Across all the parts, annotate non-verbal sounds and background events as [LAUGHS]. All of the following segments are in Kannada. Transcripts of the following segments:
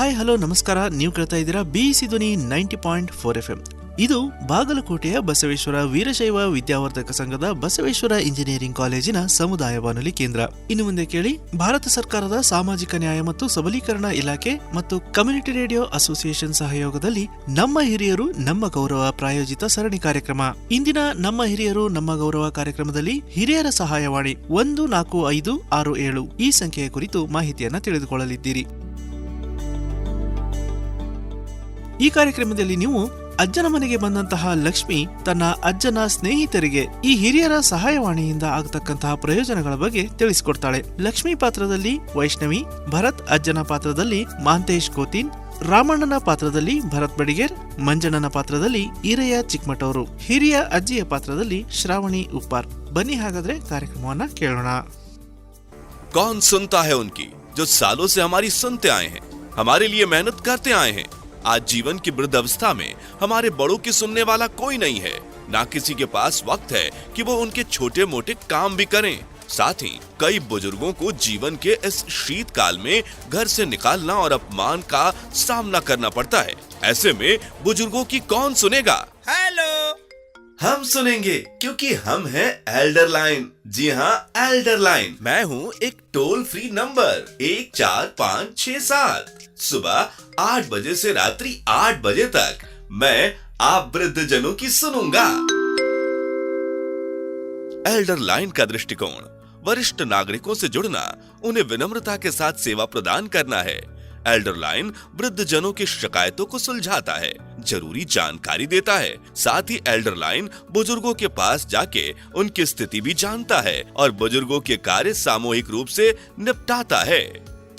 ಹಾಯ್ ಹಲೋ ನಮಸ್ಕಾರ. ನೀವು ಕೇಳ್ತಾ ಇದ್ದೀರಾ BEC Dhwani ninety point four F M ಇದು ಬಾಗಲಕೋಟೆಯ ಬಸವೇಶ್ವರ ವೀರಶೈವ ವಿದ್ಯಾವರ್ಧಕ ಸಂಘದ ಬಸವೇಶ್ವರ ಇಂಜಿನಿಯರಿಂಗ್ ಕಾಲೇಜಿನ ಸಮುದಾಯ ಬಾನುಲಿ ಕೇಂದ್ರ. ಇನ್ನು ಮುಂದೆ ಕೇಳಿ, ಭಾರತ ಸರ್ಕಾರದ ಸಾಮಾಜಿಕ ನ್ಯಾಯ ಮತ್ತು ಸಬಲೀಕರಣ ಇಲಾಖೆ ಮತ್ತು ಕಮ್ಯುನಿಟಿ ರೇಡಿಯೋ ಅಸೋಸಿಯೇಷನ್ ಸಹಯೋಗದಲ್ಲಿ ನಮ್ಮ ಹಿರಿಯರು ನಮ್ಮ ಗೌರವ ಪ್ರಾಯೋಜಿತ ಸರಣಿ ಕಾರ್ಯಕ್ರಮ. ಇಂದಿನ ನಮ್ಮ ಹಿರಿಯರು ನಮ್ಮ ಗೌರವ ಕಾರ್ಯಕ್ರಮದಲ್ಲಿ ಹಿರಿಯರ ಸಹಾಯವಾಣಿ ಒಂದು ನಾಲ್ಕು ಐದು ಆರು ಏಳು ಈ ಸಂಖ್ಯೆಯ ಕುರಿತು ಮಾಹಿತಿಯನ್ನು ತಿಳಿದುಕೊಳ್ಳಲಿದ್ದೀರಿ. ಈ ಕಾರ್ಯಕ್ರಮದಲ್ಲಿ ನೀವು ಅಜ್ಜನ ಮನೆಗೆ ಬಂದಂತಹ ಲಕ್ಷ್ಮಿ ತನ್ನ ಅಜ್ಜನ ಸ್ನೇಹಿತರಿಗೆ ಈ ಹಿರಿಯರ ಸಹಾಯವಾಣಿಯಿಂದ ಆಗತಕ್ಕಂತಹ ಪ್ರಯೋಜನಗಳ ಬಗ್ಗೆ ತಿಳಿಸಿಕೊಡ್ತಾಳೆ ಲಕ್ಷ್ಮಿ ಪಾತ್ರದಲ್ಲಿ ವೈಷ್ಣವಿ ಭರತ್ ಅಜ್ಜನ ಪಾತ್ರದಲ್ಲಿ ಮಾಂತೇಶ್ ಕೋತಿನ್ ರಾಮಣ್ಣನ ಪಾತ್ರದಲ್ಲಿ ಭರತ್ ಬಡಿಗೇರ್ ಮಂಜಣ್ಣನ ಪಾತ್ರದಲ್ಲಿ ಈರಯ್ಯ ಚಿಕ್ಮಟವರು ಹಿರಿಯ ಅಜ್ಜಿಯ ಪಾತ್ರದಲ್ಲಿ ಶ್ರಾವಣಿ ಉಪ್ಪಾರ್ ಬನ್ನಿ ಹಾಗಾದ್ರೆ ಕಾರ್ಯಕ್ರಮವನ್ನ ಕೇಳೋಣ कौन सुनता है उनकी जो सालों से हमारी सुनते आए हैं हमारे लिए मेहनत करते आए हैं आज जीवन की वृद्ध अवस्था में हमारे बड़ों की सुनने वाला कोई नहीं है। ना किसी के पास वक्त है कि वो उनके छोटे मोटे काम भी करें। साथ ही कई बुज़ुर्गों को जीवन के इस शीतकाल में घर से निकालना और अपमान का सामना करना पड़ता है। ऐसे में बुज़ुर्गों की कौन सुनेगा? हेलो। हम सुनेंगे क्योंकि हम हैं एल्डर लाइन जी हाँ एल्डर लाइन मैं हूँ एक टोल फ्री नंबर एक चार पाँच छह सात। सुबह आठ बजे से रात्रि आठ बजे तक मैं आप वृद्ध जनों की सुनूँगा। एल्डर लाइन का दृष्टिकोण, वरिष्ठ नागरिकों से जुड़ना, उन्हें विनम्रता के साथ सेवा प्रदान करना है। एल्डर लाइन वृद्ध जनों की शिकायतों को सुलझाता है, ज़रूरी जानकारी देता है। साथ ही एल्डर लाइन बुज़ुर्गों के पास जाके उनकी स्थिति भी जानता है और बुज़ुर्गों के कार्य सामूहिक रूप से निपटाता है।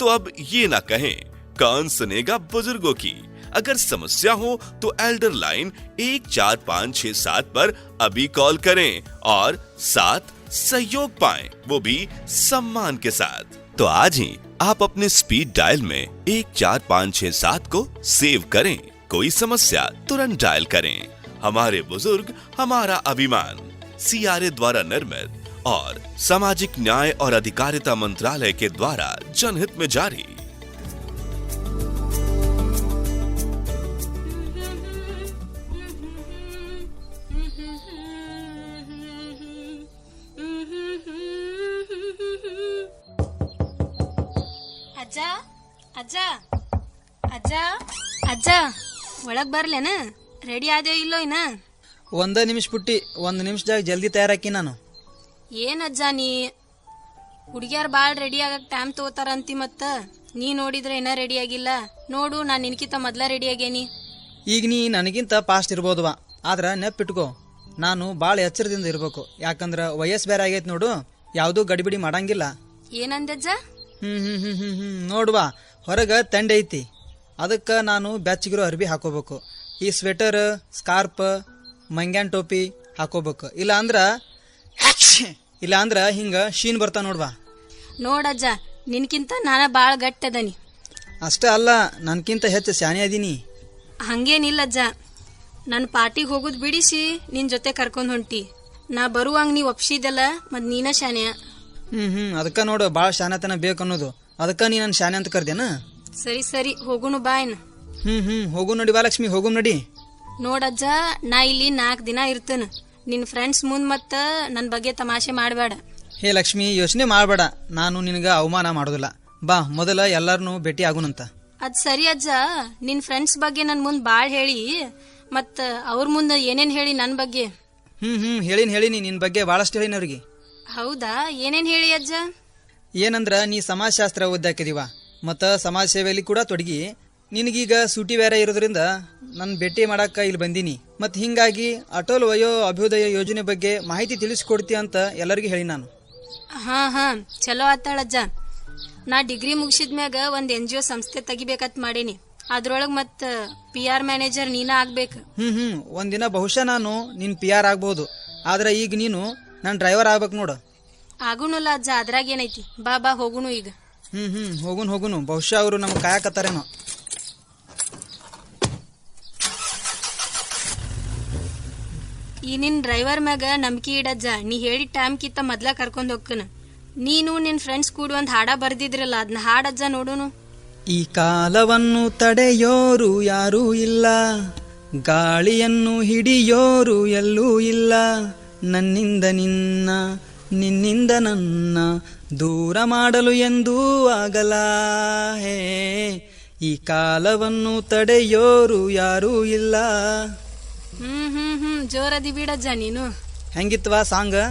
तो अब ये ना कहें कौन सुनेगा बुज़ुर्गों की। अगर समस्या हो तो एल्डर लाइन एक चार पाँच छह सात पर अभी कॉल करें और साथ सहयोग पाएँ, वो भी सम्मान के साथ। तो आज ही आप अपने स्पीड डायल में एक चार पाँच छह सात को सेव करें। कोई समस्या तुरंत डायल करें। हमारे बुज़ुर्ग, हमारा अभिमान। सीआरए द्वारा निर्मित और सामाजिक न्याय और अधिकारिता मंत्रालय के द्वारा जनहित में जारी। ಅಜ್ಜ ಅಜ್ಜ ಅಜ್ಜ ಒಳಗ್ ಬರ್ಲೇನ? ರೆಡಿ ಆದ್ಯೋ ಇಲ್ಲೋ ಇನ್ನ? ಒಂದ ನಿಮಿಷ ಬಿಟ್ಟಿ ಒಂದ್ ನಿಮಿಷದಾಗ ಜಲ್ದಿ ತಯಾರಾಕಿ ನಾನು. ಏನ್ ಅಜ್ಜ ನೀ? ಹುಡುಗಿಯರ್ ಬಾಳ್ ರೆಡಿ ಆಗಕ್ ಟೈಮ್ ತಗೋತಾರಂತಿ ಮತ್ತ? ನೀ ನೋಡಿದ್ರೆ ಇನ್ನ ರೆಡಿ ಆಗಿಲ್ಲ. ನೋಡು ನಾನ್ ನಿನ್ಕಿಂತ ಮೊದ್ಲ ರೆಡಿ ಆಗೇನಿ. ಈಗ ನೀ ನನಗಿಂತ ಪಾಸ್ಟ್ ಇರ್ಬೋದು ಆದ್ರೆ ನೆಪ್ಪಿಟ್ಕೋ. ನಾನು ಭಾಳ ಎಚ್ಚರದಿಂದ ಇರ್ಬೇಕು. ಯಾಕಂದ್ರ ವಯಸ್ಸು ಬೇರೆ ಆಗೈತೆ ನೋಡು. ಯಾವುದೂ ಗಡಿಬಿಡಿ ಮಾಡಂಗಿಲ್ಲ. ಏನಂದಜ್ಜ ಹ್ಮ್ ಹ್ಮ್ ಹ್ಮ್ ಹ್ಮ್ ಹ್ಮ್ ನೋಡುವ. ಹೊರಗೆ ತಂಡ ಐತಿ. ಅದಕ್ಕೆ ನಾನು ಬೆಚ್ಚಗಿರೋ ಅರ್ಬಿ ಹಾಕೋಬೇಕು. ಈ ಸ್ವೆಟರ್ ಸ್ಕಾರ್ಪ್ ಮಂಗ್ಯಾನ್ ಟೋಪಿ ಹಾಕೋಬೇಕು. ಇಲ್ಲ ಅಂದ್ರೆ [COUGHS] ಇಲ್ಲ ಅಂದ್ರೆ ಹಿಂಗ ಶೀನ್ ಬರ್ತಾ ನೋಡ್ವಾ ನೋಡಜ್ಜ ನಿನ್ಕಿಂತ ನಾನು ಭಾಳ ಗಟ್ಟಿ ಗಟ್ಟದನಿ ಅಷ್ಟೇ ಅಲ್ಲ ನನ್ಕಿಂತ ಹೆಚ್ಚು ಶಾನೆ ಅದೀನಿ. ಹಂಗೇನಿಲ್ಲಜ್ಜ ನನ್ನ ಪಾರ್ಟಿಗೆ ಹೋಗೋದು ಬಿಡಿಸಿ ನಿನ್ನ ಜೊತೆ ಕರ್ಕೊಂಡು ಹೊಂಟಿ. ನಾ ಬರುವಂಗೆ ನೀ ಒಪ್ಸಿದಲ್ಲ ಮತ್ತು ನೀನ ಶಾನೆಯ ಹ್ಞೂ ಹ್ಞೂ ಅದಕ್ಕೆ ನೋಡು ಭಾಳ ಶಾನೆತನ ಬೇಕು ಅನ್ನೋದು. ಅದಕ್ಕ ನೀ ನನ್ನ ಶಾನೆ ಅಂತ ಕರ್ದೇನ ಸರಿ ಸರಿ ಹೋಗುನು ಬಾಯ್ನ ಹ್ಮ್ ಹ್ಮ್ ಹೋಗು ನಡಿ ಬಾ ಲಕ್ಷ್ಮಿ ಹೋಗು ನಡಿ ನೋಡಜ್ಜ ನಾ ಇಲ್ಲಿ ನಾಲ್ಕು ದಿನ ಇರ್ತೇನೆ. ನಿನ್ನ ಫ್ರೆಂಡ್ಸ್ ಮುಂದ್ ಮತ್ತ ನನ್ನ ಬಗ್ಗೆ ತಮಾಷೆ ಮಾಡಬೇಡ. ಹೇ ಲಕ್ಷ್ಮಿ ಯೋಚನೆ ಮಾಡಬೇಡ. ನಾನು ನಿನಗೆ ಅವಮಾನ ಮಾಡೋದಿಲ್ಲ. ಬಾ ಮೊದಲ ಎಲ್ಲಾರನು ಭೇಟಿ ಆಗುನಂತ. ಅದ್ ಸರಿ ಅಜ್ಜ. ನಿನ್ ಫ್ರೆಂಡ್ಸ್ ಬಗ್ಗೆ ನನ್ ಮುಂದ್ ಬಾಳ್ ಹೇಳಿ. ಮತ್ತ ಅವ್ರ ಮುಂದೆ ಏನೇನ್ ಹೇಳಿ ನನ್ ಬಗ್ಗೆ? ಹ್ಮ್ ಹ್ಮ್ ಹೇಳಿನಿ ಹೇಳಿನಿ. ನಿನ್ ಬಗ್ಗೆ ಭಾಳಷ್ಟು ಹೇಳಿನ ಅವ್ರಿಗೆ. ಹೌದಾ? ಏನೇನ್ ಹೇಳಿ ಅಜ್ಜ? ಏನಂದ್ರ ನೀ ಸಮಾಜಶಾಸ್ತ್ರ ಓದಾಕಿದೀವ ಮತ್ತು ಸಮಾಜ ಸೇವೆಯಲ್ಲಿ ಕೂಡ ತೊಡಗಿ. ನಿನಗೀಗ ಸೂಟಿ ಬೇರೆ ಇರೋದ್ರಿಂದ ನನ್ನ ಭೇಟಿ ಮಾಡಾಕ ಇಲ್ಲಿ ಬಂದೀನಿ. ಮತ್ತು ಹಿಂಗಾಗಿ ಅಟೋಲ್ ವಯೋ ಅಭ್ಯುದಯ ಯೋಜನೆ ಬಗ್ಗೆ ಮಾಹಿತಿ ತಿಳಿಸ್ಕೊಡ್ತೀಯ ಅಂತ ಎಲ್ಲರಿಗೂ ಹೇಳಿ ನಾನು. ಹಾ ಹಾ ಚಲೋ ಆತಾಳಜ್ಜ ನಾ ಡಿಗ್ರಿ ಮುಗಿಸಿದ್ಮ್ಯಾಗ ಒಂದು ಎನ್ ಜಿ ಒ ಸಂಸ್ಥೆ ತೆಗಿಬೇಕಂತ ಮಾಡೀನಿ. ಅದ್ರೊಳಗೆ ಮತ್ತು ಪಿ ಆರ್ ಮ್ಯಾನೇಜರ್ ನೀನ ಆಗ್ಬೇಕು. ಹ್ಞೂ ಹ್ಮ್ ಒಂದಿನ ಬಹುಶಃ ನಾನು ನಿನ್ ಪಿ ಆರ್ ಆಗ್ಬೋದು. ಆದ್ರೆ ಈಗ ನೀನು ನನ್ನ ಡ್ರೈವರ್ ಆಗ್ಬೇಕು ನೋಡು. ಆಗುನಲ್ಲ ಅಜ್ಜ. ಅದ್ರಾಗ ಏನೈತಿ? ಬಾ ಬಾ ಹೋಗುನು ಈಗ. ಹ್ಮ್ ಹ್ಮ್. ಹೋಗುನ್ ಹೋಗುನು ಬಹುಶಃ ಅವರು ನಮ್ಗೆ ಕಾಯಕತ್ತಾರೇನೋ. ಈ ನಿನ್ ಡ್ರೈವರ್ ಮ್ಯಾಗ ನಂಬಿಕೆ ಇಡಜ್ಜ ನೀ ಹೇಳಿದ ಟೈಮ್ ಕಿತ್ತ ಮೊದ್ಲ ಕರ್ಕೊಂಡ್ ಹೋಗ್ಕನ. ನೀನು ನಿನ್ ಫ್ರೆಂಡ್ಸ್ ಕೂಡ ಒಂದ್ ಹಾಡ ಬರ್ದಿದ್ರಲ್ಲ. ಅದನ್ನ ಹಾಡಜ್ಜ ನೋಡುನು ಈ ಕಾಲವನ್ನು ತಡೆಯೋರು ಯಾರೂ ಇಲ್ಲ. ಗಾಳಿಯನ್ನು ಹಿಡಿಯೋರು ಎಲ್ಲೂ ಇಲ್ಲ. ನನ್ನಿಂದ ನಿನ್ನ ನಿನ್ನಿಂದ ನನ್ನ ದೂರ ಮಾಡಲು ಎಂದೂ ಆಗಲ್ಲ ಹೇ ಈ ಕಾಲವನ್ನು ತಡೆಯೋರು ಯಾರೂ ಇಲ್ಲ. ಹ್ಮ್ ಹ್ಮ್ ಹ್ಮ್ ಜೋರದಿ ಬಿಡಜ್ಜ ನೀನು. ಹೆಂಗಿತ್ವಾ ಸಾಂಗ್?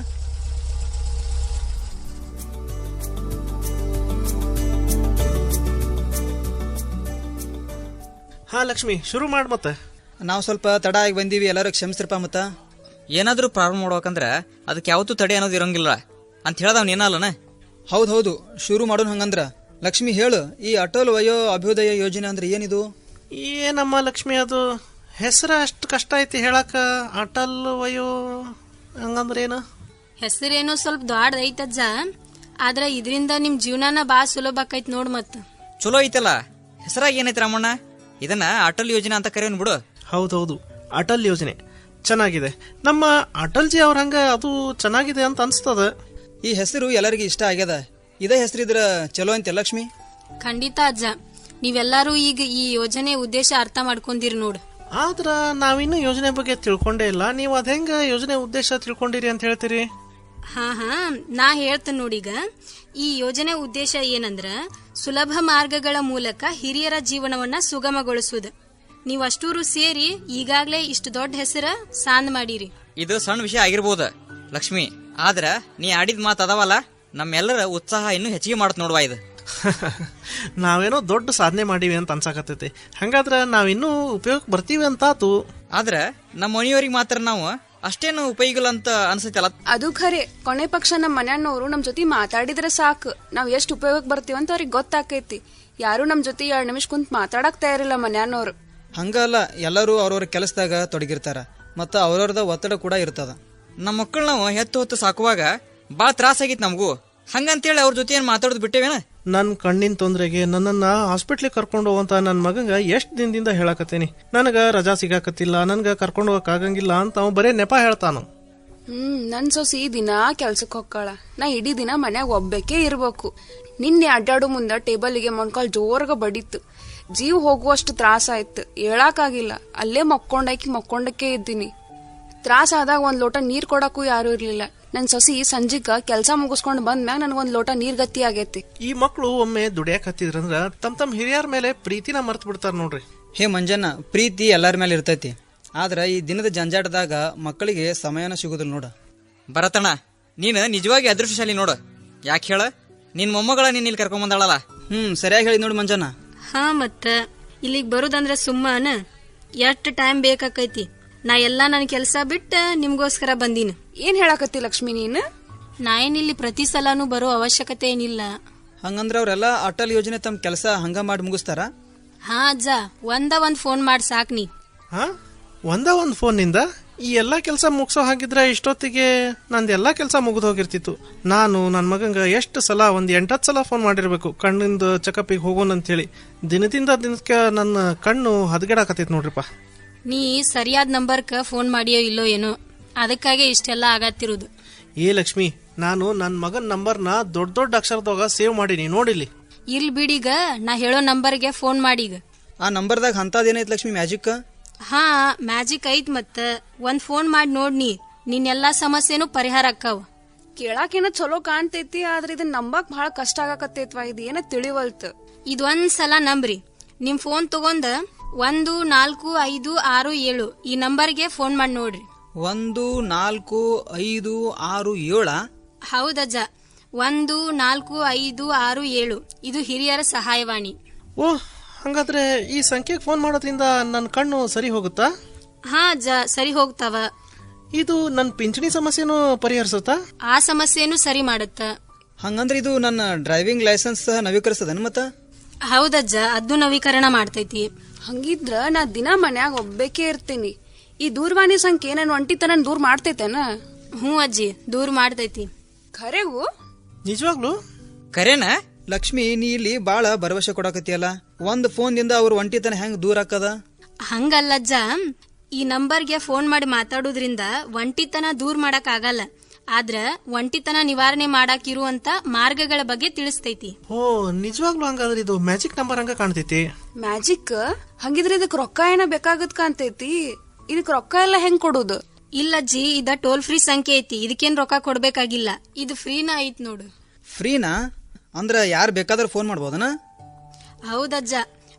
ಹಾ ಲಕ್ಷ್ಮಿ ಶುರು ಮಾಡ್ ಮತ್ತೆ. ನಾವು ಸ್ವಲ್ಪ ತಡ ಆಗಿ ಬಂದೀವಿ ಎಲ್ಲರೂ ಕ್ಷಮಿಸ್ರಪ್ಪ ಮತ್ತ. ಏನಾದ್ರೂ ಪ್ರಾರಂಭ ಮಾಡ್ಬೇಕಂದ್ರೆ ಅದಕ್ಕೆ ಯಾವತ್ತೂ ತಡೆ ಅನ್ನೋದು ಇರಂಗಿಲ್ಲ ಅಂತ ಹೇಳ್ದವ್ನ ಏನಲ್ಲನ ಹೌದು ಹೌದು. ಶುರು ಮಾಡೋಣ ಹಂಗಂದ್ರ. ಲಕ್ಷ್ಮಿ ಹೇಳು ಈ ಅಟಲ್ ವಯೋ ಅಭ್ಯುದಯ ಯೋಜನೆ ಅಂದ್ರೆ ಏನಿದು? ಏನಮ್ಮ ಲಕ್ಷ್ಮಿ ಅದು ಹೆಸರು ಅಷ್ಟು ಕಷ್ಟ ಐತಿ ಹೇಳಕ. ಅಟಲ್ ವಯೋ ಹಂಗಂದ್ರೆ ಏನು? ಹೆಸರೇನೋ ಸ್ವಲ್ಪ ದೊಡ್ಡ ಐತಜ್ಜ. ಆದ್ರೆ ಇದರಿಂದ ನಿಮ್ ಜೀವನಾನ ಬಾ ಸುಲಭ ಆಕೈತ್ ನೋಡ್ ಮತ್ತ ಚಲೋ ಐತಲ್ಲ? ಹೆಸರಾಗ ಏನೈತಿ ರಾಮಣ್ಣ? ಇದನ್ನ ಅಟಲ್ ಯೋಜನೆ ಅಂತ ಕರೆಯೋನ್ ಬಿಡು. ಹೌದೌದು ಅಟಲ್ ಯೋಜನೆ. ಚೆನ್ನಾಗಿದೆ. ನಮ್ಮ ಅಟಲ್ಜಿ ಅವ್ರ ಹಂಗ ಅದು ಚೆನ್ನಾಗಿದೆ ಅಂತ ಅನ್ಸ್ತದ. ಈ ಹೆಸರು ಎಲ್ಲರಿಗೂ ಇಷ್ಟ ಆಗ್ಯದ? ಇದೇ ಹೆಸರಿದ್ರ ಚಲೋ ಅಂತ ಲಕ್ಷ್ಮಿ? ಖಂಡಿತ ಅಜ್ಜ. ನೀವೆಲ್ಲರೂ ಈಗ ಈ ಯೋಜನೆ ಉದ್ದೇಶ ಅರ್ಥ ಮಾಡ್ಕೊಂಡಿರಿ ನೋಡ್. ಆದ್ರ ನಾವಿನ್ನೂ ಯೋಜನೆ ಬಗ್ಗೆ ತಿಳ್ಕೊಂಡೇ ಇಲ್ಲ. ನೀವು ಅದ ಹೆಂಗ ಯೋಜನೆ ಉದ್ದೇಶ ತಿಳ್ಕೊಂಡಿರಿ ಅಂತ ಹೇಳ್ತೀರಿ? ಹಾ ಹಾ. ನಾ ಹೇಳ್ತೇನೆ ಈಗ. ಈ ಯೋಜನೆ ಉದ್ದೇಶ ಏನಂದ್ರ ಸುಲಭ ಮಾರ್ಗಗಳ ಮೂಲಕ ಹಿರಿಯರ ಜೀವನವನ್ನ ಸುಗಮಗೊಳಿಸುವುದು. ನೀವು ಅಷ್ಟೂರು ಸೇರಿ ಈಗಾಗ್ಲೇ ಇಷ್ಟು ದೊಡ್ಡ ಹೆಸರ ಸಾಂದ್ ಮಾಡಿರಿ. ಇದು ಸಣ್ಣ ವಿಷಯ ಆಗಿರ್ಬೋದು ಲಕ್ಷ್ಮಿ. ಆದ್ರ ನೀ ಆಡಿದ ಮಾತು ಅದಾವಲ್ಲ ನಮ್ಮೆಲ್ಲರ ಉತ್ಸಾಹ ಇನ್ನೂ ಹೆಚ್ಚಿಗೆ ಮಾಡತ್ ನೋಡ್ವಾ ಇದು. [LAUGHS] ನಾವೇನೋ ದೊಡ್ಡ ಸಾಧನೆ ಮಾಡೀವಿ ಅಂತ ಅನ್ಸಾಕತ್ತೈತಿ. ಹಂಗಾದ್ರ ನಾವಿನ್ನೂ ಉಪಯೋಗಕ್ಕೆ ಬರ್ತೀವಿ ಅಂತಾತು. ಆದ್ರ ನಮ್ಮ ಮನೆಯವ್ರಿಗೆ ಮಾತ್ರ ನಾವು ಅಷ್ಟೇನು ಉಪಯೋಗ ಅಂತ ಅನ್ಸೈತಲ್ಲ? ಅದು ಖರೆ. ಕೊನೆ ಪಕ್ಷ ನಮ್ಮ ಮನ್ಯಾನವ್ರು ನಮ್ ಜೊತೆ ಮಾತಾಡಿದ್ರೆ ಸಾಕು. ನಾವ್ ಎಷ್ಟ್ ಉಪಯೋಗಕ್ಕೆ ಬರ್ತೀವಂತ ಅವ್ರಿಗೆ ಗೊತ್ತಾಕೈತಿ. ಯಾರು ನಮ್ ಜೊತೆ ಎರಡ್ ನಿಮಿಷ ಕುಂತ್ ಮಾತಾಡಕ್ ತಯಾರಿಲ್ಲ ಮನ್ಯಾನವ್ರು ಹಂಗಲ್ಲ ಎಲ್ಲರೂ ಅವ್ರವ್ರ ಕೆಲಸದಾಗ ತೊಡಗಿರ್ತಾರ ಮತ್ತು ಅವ್ರವ್ರದ ಒತ್ತಡ ಕೂಡ ಇರ್ತದ. ನಮ್ಮ ಮಕ್ಕಳು ನಾವು ಹೆತ್ತು ಹೊತ್ತು ಸಾಕುವಾಗ ಭಾಳ ತ್ರಾಸಾಗಿತ್ತು ನಮಗೂ. ಹಂಗಂತೇಳಿ ಅವ್ರ ಜೊತೆ ಏನು ಮಾತಾಡೋದು ಬಿಟ್ಟೇವೇನ? ನನ್ನ ಕಣ್ಣಿನ ತೊಂದರೆಗೆ ನನ್ನನ್ನ ಹಾಸ್ಪಿಟ್ಲಿಗೆ ಕರ್ಕೊಂಡು ಹೋಗಂತ ನನ್ನ ಮಗಂಗ ಎಷ್ಟು ದಿನದಿಂದ ಹೇಳಕತ್ತೇನಿ. ನನಗ ರಜಾ ಸಿಗಾಕತ್ತಿಲ್ಲ ನನಗೆ ಕರ್ಕೊಂಡು ಹೋಗಕ್ ಆಗಂಗಿಲ್ಲ ಅಂತ ಅವ ಬರೇ ನೆಪ ಹೇಳ್ತಾನು. ಹ್ಮ್ ನನ್ ಸೊಸಿ ದಿನ ಕೆಲ್ಸಕ್ಕೆ ಹೊಕ್ಕಾಳ. ನಾ ಇಡೀ ದಿನ ಮನ್ಯಾಗ ಒಬ್ಬಕ್ಕೆ ಇರ್ಬೇಕು. ನಿನ್ನೆ ಅಡ್ಡಾಡು ಮುಂದ ಟೇಬಲ್ಗೆ ಮೊಣ್ಕಾಲ್ ಜೋರ್ಗ ಬಡಿತ್ತು ಜೀವ ಹೋಗುವಷ್ಟು ತ್ರಾಸ ಆಯ್ತು. ಹೇಳಾಕಾಗಿಲ್ಲ ಅಲ್ಲೇ ಮಕ್ಕೊಂಡಾಕಿ ಮಕ್ಕೊಂಡಕ್ಕೆ ಇದ್ದೀನಿ. ತ್ರಾಸ ಆದಾಗ ಒಂದ್ ಲೋಟ ನೀರ್ ಕೊಡಕ್ಕೂ ಯಾರು ಇರ್ಲಿಲ್ಲ. ನನ್ ಸೊಸಿ ಸಂಜಿಕ ಕೆಲ್ಸ ಮುಗಿಸ್ಕೊಂಡ್ ಬಂದ್ಮ್ಯಾಗ ನನ್ಗೊಂದ್ ಲೋಟ ನೀರ್ ಗತಿ ಆಗೈತಿ. ಈ ಮಕ್ಕಳು ಒಮ್ಮೆ ದುಡಿಯಾಕ ಹತ್ತಿದ್ರಂದ್ರ ತಮ್ ತಮ್ ಹಿರಿಯರ ಮೇಲೆ ಪ್ರೀತಿನ ಮರ್ತ್ ಬಿಡ್ತಾರ ನೋಡ್ರಿ. ಹೇ ಮಂಜಣ್ಣ ಪ್ರೀತಿ ಎಲ್ಲರ ಮೇಲೆ ಇರ್ತೈತಿ. ಆದ್ರೆ ಈ ದಿನದ ಜಂಜಾಟದಾಗ ಮಕ್ಕಳಿಗೆ ಸಮಯನ ಸಿಗುದಿಲ್ಲ ನೋಡ. ಭರತಣ್ಣ ನೀನು ನಿಜವಾಗಿ ಅದೃಷ್ಟಶಾಲಿ ನೋಡು. ಯಾಕೆ ಹೇಳ? ನಿನ್ ಮೊಮ್ಮಗಳ ನೀನ್ ಇಲ್ಲಿ ಕರ್ಕೊಂಬಂದಾಳಲ್ಲ ಹ್ಮ್ ಸರಿಯಾಗಿ ಹೇಳಿ ನೋಡಿ ಮಂಜಣ್ಣ. ಹಾ ಮತ್ತ. ಇಲ್ಲಿಗೆ ಬರೋದಂದ್ರೆ ಸುಮ್ಮನ. ಎಷ್ಟು ಟೈಮ್ ಬೇಕಾಕೈತಿ? ನಾ ಎಲ್ಲಾ ನನ್ನ ಕೆಲಸ ಬಿಟ್ಟು ನಿಮ್ಗೋಸ್ಕರ ಬಂದೀನಿ. ಏನ್ ಹೇಳಾಕತ್ತಿ ಲಕ್ಷ್ಮಿ ನೀನ್? ನಾ ಇಲ್ಲಿ ಪ್ರತಿ ಸಲನೂ ಬರೋ ಅವಶ್ಯಕತೆ ಏನಿಲ್ಲ. ಹಂಗಂದ್ರೆ ಅವರೆಲ್ಲ ಅಟಲ್ ಯೋಜನೆ ತಮ್ಮ ಕೆಲಸ ಹಂಗ ಮಾಡಿ ಮುಗಿಸ್ತಾರ? ಹಾ ಅಜ್ಜ. ಒಂದ ಒಂದ್ ಫೋನ್ ಮಾಡಿ ಸಾಕ್ ನೀ. ಹಾ? ಒಂದ ಒಂದ್ ಫೋನ್ನಿಂದ ಈ ಎಲ್ಲಾ ಕೆಲಸ ಮುಗಿಸೋ ಹಾಗಿದ್ರೆ ಇಷ್ಟೊತ್ತಿಗೆ ನಂದು ಎಲ್ಲ ಕೆಲಸ ಮುಗಿದು ಹೋಗಿರ್ತಿತ್ತು. ನಾನು ನನ್ನ ಮಗಂಗ ಎಷ್ಟು ಸಲ ಒಂದು ಎಂಟತ್ತು ಸಲ ಫೋನ್ ಮಾಡಿರ್ಬೇಕು. ಕಣ್ಣಿಂದ ಚೆಕಪ್ಪಿಗೆ ಹೋಗೋಣ ಅಂತೇಳಿ ದಿನದಿಂದ ದಿನಕ್ಕೆ ನನ್ನ ಕಣ್ಣು ಹದಗೆಡಾಕತ್ತೈತಿ ನೋಡ್ರಿಪ್ಪ. ನೀ ಸರಿಯಾದ ನಂಬರ್ಕ ಫೋನ್ ಮಾಡಿಯೋ ಇಲ್ಲೋ ಏನೋ ಅದಕ್ಕಾಗೆ ಇಷ್ಟೆಲ್ಲ ಆಗತ್ತಿರೋದು. ಏ ಲಕ್ಷ್ಮಿ ನಾನು ನನ್ನ ಮಗನ ನಂಬರ್ನ ದೊಡ್ಡ ದೊಡ್ಡ ಅಕ್ಷರದಾಗ ಸೇವ್ ಮಾಡೀನಿ ನೋಡಿಲ್ಲಿ. ಇಲ್ ಬಿಡಿಗ ನಾ ಹೇಳೋ ನಂಬರ್ಗೆ ಫೋನ್ ಮಾಡೀಗ. ಆ ನಂಬರ್ದಾಗ ಅಂತದೇನೈತಿ ಲಕ್ಷ್ಮಿ ಮ್ಯಾಜಿಕ್? ಹಾ ಮ್ಯಾಜಿಕ್ ಐತ್ ಮತ್ತ. ಒಂದ್ ಫೋನ್ ಮಾಡಿ ನೋಡ್ ನೀ. ನಿನ್ ಎಲ್ಲಾ ಸಮಸ್ಯೆನೂ ಪರಿಹಾರ ಅಕ್ಕಾವ ಕೇಳಾಕೇನ ಚಲೋ ಕಾಣ್ತೈತಿ ಆದ್ರೆ ಇದನ್ನ ನಂಬಕ್ ಬಹಳ ಕಷ್ಟ ಆಗಾಕತ್ತೈತ್ವಾ. ಇದು ಏನ ತಿಳಿವಲ್ತ್. ಇದೊಂದ್ ಸಲ ನಂಬ್ರಿ. ನಿಮ್ ಫೋನ್ ತಗೊಂಡ ಒಂದು ನಾಲ್ಕು ಐದು ಆರು ಏಳು. ಈ ನಂಬರ್ಗೆ ಫೋನ್ ಮಾಡಿ ನೋಡ್ರಿ. ಒಂದು ನಾಲ್ಕು ಐದು ಆರು ಏಳ? ಹೌದಜ್ಜ. ಒಂದು ನಾಲ್ಕು ಐದು ಆರು ಏಳು. ಇದು ಹಿರಿಯರ ಸಹಾಯವಾಣಿ. ಓ ಹಂಗಾದ್ರೆ ಈ ಸಂಖ್ಯೆಗೆ ಫೋನ್ ಮಾಡೋದ್ರಿಂದ ನನ್ನ ಕಣ್ಣು ಸರಿ ಹೋಗುತ್ತಾ? ಹಾ ಅಜ್ಜ ಸರಿ ಹೋಗ್ತಾವ. ಇದು ನನ್ನ ಪಿಂಚಣಿ ಸಮಸ್ಯೆನೂ ಪರಿಹರಿಸುತ್ತಾ? ಆ ಸಮಸ್ಯೆನೂ ಸರಿ ಮಾಡುತ್ತ? ಹಂಗಂದ್ರೆ ಇದು ನನ್ನ ಡ್ರೈವಿಂಗ್ ಲೈಸೆನ್ಸ್ ಸಹ ನವೀಕರಿಸದನ್ ಮತ್ತ? ಹೌದಜ್ಜ ಅದು ನವೀಕರಣ ಮಾಡ್ತೈತಿ. ಹಂಗಿದ್ರ ನಾ ದಿನ ಮನ್ಯಾಗ ಒಬ್ಬೇಕೇ ಇರ್ತೀನಿ. ಈ ದೂರವಾಣಿ ಸಂಖ್ಯೆ ನನ್ನ ಒಂಟಿತನ ದೂರ ಮಾಡ್ತೈತೇನ? ಹ್ಞೂ ಅಜ್ಜಿ ದೂರ ಮಾಡ್ತೈತಿ. ಖರೆಗೂ? ನಿಜವಾಗ್ಲೂ? ಕರೆನಾ ಲಕ್ಷ್ಮಿ ನೀ ಇಲ್ಲಿ ಬಾಳ ಭರವಸೆ ಕೊಡಕತ್ತಿಯಲ್ಲ. ಒಂದ್ ಫೋನ್ದಿಂದ ಅವ್ರ ಒಂಟಿತನ ಹೆಂಗ್ ದೂರ ಆಕದ? ಹಂಗಲ್ಲಜ್ಜ ಈ ನಂಬರ್ಗೆ ಫೋನ್ ಮಾಡಿ ಮಾತಾಡೋದ್ರಿಂದ ಒಂಟಿತನ ದೂರ ಮಾಡಕ್ ಆಗಲ್ಲ. ಆದ್ರ ಒಂಟಿತನ ನಿವಾರಣೆ ಮಾಡಾಕಿರುವಂತ ಮಾರ್ಗಗಳ ಬಗ್ಗೆ ತಿಳಿಸ್ತೈತಿ. ಓ ನಿಜವಾಗ್ಲೂ ಹಂಗಾದ್ರೆ ಇದು ಮ್ಯಾಜಿಕ್ ನಂಬರ್ ಹಂಗ ಕಾಣ್ತೈತಿ? ಮ್ಯಾಜಿಕ್? ಹಂಗಿದ್ರೆ ಇದಕ್ ರೊಕ್ಕ ಏನ ಬೇಕಾಗತ್ ಕಾಣ್ತೈತಿ. ಇದಕ್ ರೊಕ್ಕ ಎಲ್ಲ ಹೆಂಗ್ ಕೊಡುದು? ಇಲ್ಲ ಜಿ ಇದ ಟೋಲ್ ಫ್ರೀ ಸಂಖ್ಯೆ ಐತಿ. ಇದಕ್ಕೇನ್ ರೊಕ್ಕ ಕೊಡ್ಬೇಕಾಗಿಲ್ಲ. ಇದು ಫ್ರೀನ ಐತ್ ನೋಡು. ಫ್ರೀನಾ? ಅಂದ್ರೆ ಯಾರು ಬೇಕಾದ್ರೂ ಫೋನ್ ಮಾಡ್ಬೋದನ? ಹೌದಜ್ಜ.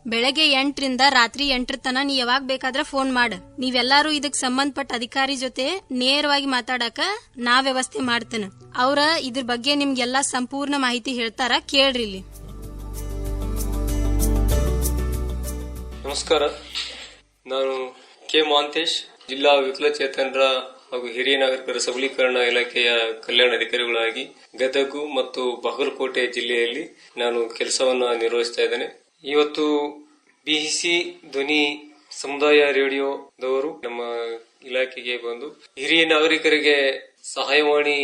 ಬೆಳಗ್ಗೆ ಎಂಟರಿಂದ ರಾತ್ರಿ ಎಂಟರ ತನ ನೀ ಯಾವಾಗ ಬೇಕಾದ್ರೆ ಫೋನ್ ಮಾಡ. ನೀವೆಲ್ಲರೂ ಇದಕ್ಕೆ ಸಂಬಂಧಪಟ್ಟ ಅಧಿಕಾರಿ ಜೊತೆ ನೇರವಾಗಿ ಮಾತಾಡಕ ನಾ ವ್ಯವಸ್ಥೆ ಮಾಡ್ತೇನೆ. ಅವ್ರ ಇದ್ರ ಬಗ್ಗೆ ನಿಮ್ಗೆಲ್ಲ ಸಂಪೂರ್ಣ ಮಾಹಿತಿ ಹೇಳ್ತಾರ, ಕೇಳ್ರಿ ಇಲ್ಲಿ. ನಮಸ್ಕಾರ. ನಾನು ಕೆ. ಮಹಾಂತೇಶ್, ಜಿಲ್ಲಾ ವಿಕಲಚೇತನರ ಹಾಗೂ ಹಿರಿಯ ನಾಗರಿಕರ ಸಬಲೀಕರಣ ಇಲಾಖೆಯ ಕಲ್ಯಾಣ ಅಧಿಕಾರಿಗಳಾಗಿ ಗದಗು ಮತ್ತು ಬಾಗಲಕೋಟೆ ಜಿಲ್ಲೆಯಲ್ಲಿ ನಾನು ಕೆಲಸವನ್ನು ನಿರ್ವಹಿಸ್ತಾ ಇದ್ದೇನೆ. ಇವತ್ತು ಬಿಹಿಸಿ ಧ್ವನಿ ಸಮುದಾಯ ರೇಡಿಯೋದವರು ನಮ್ಮ ಇಲಾಖೆಗೆ ಬಂದು ಹಿರಿಯ ನಾಗರಿಕರಿಗೆ ಸಹಾಯವಾಣಿ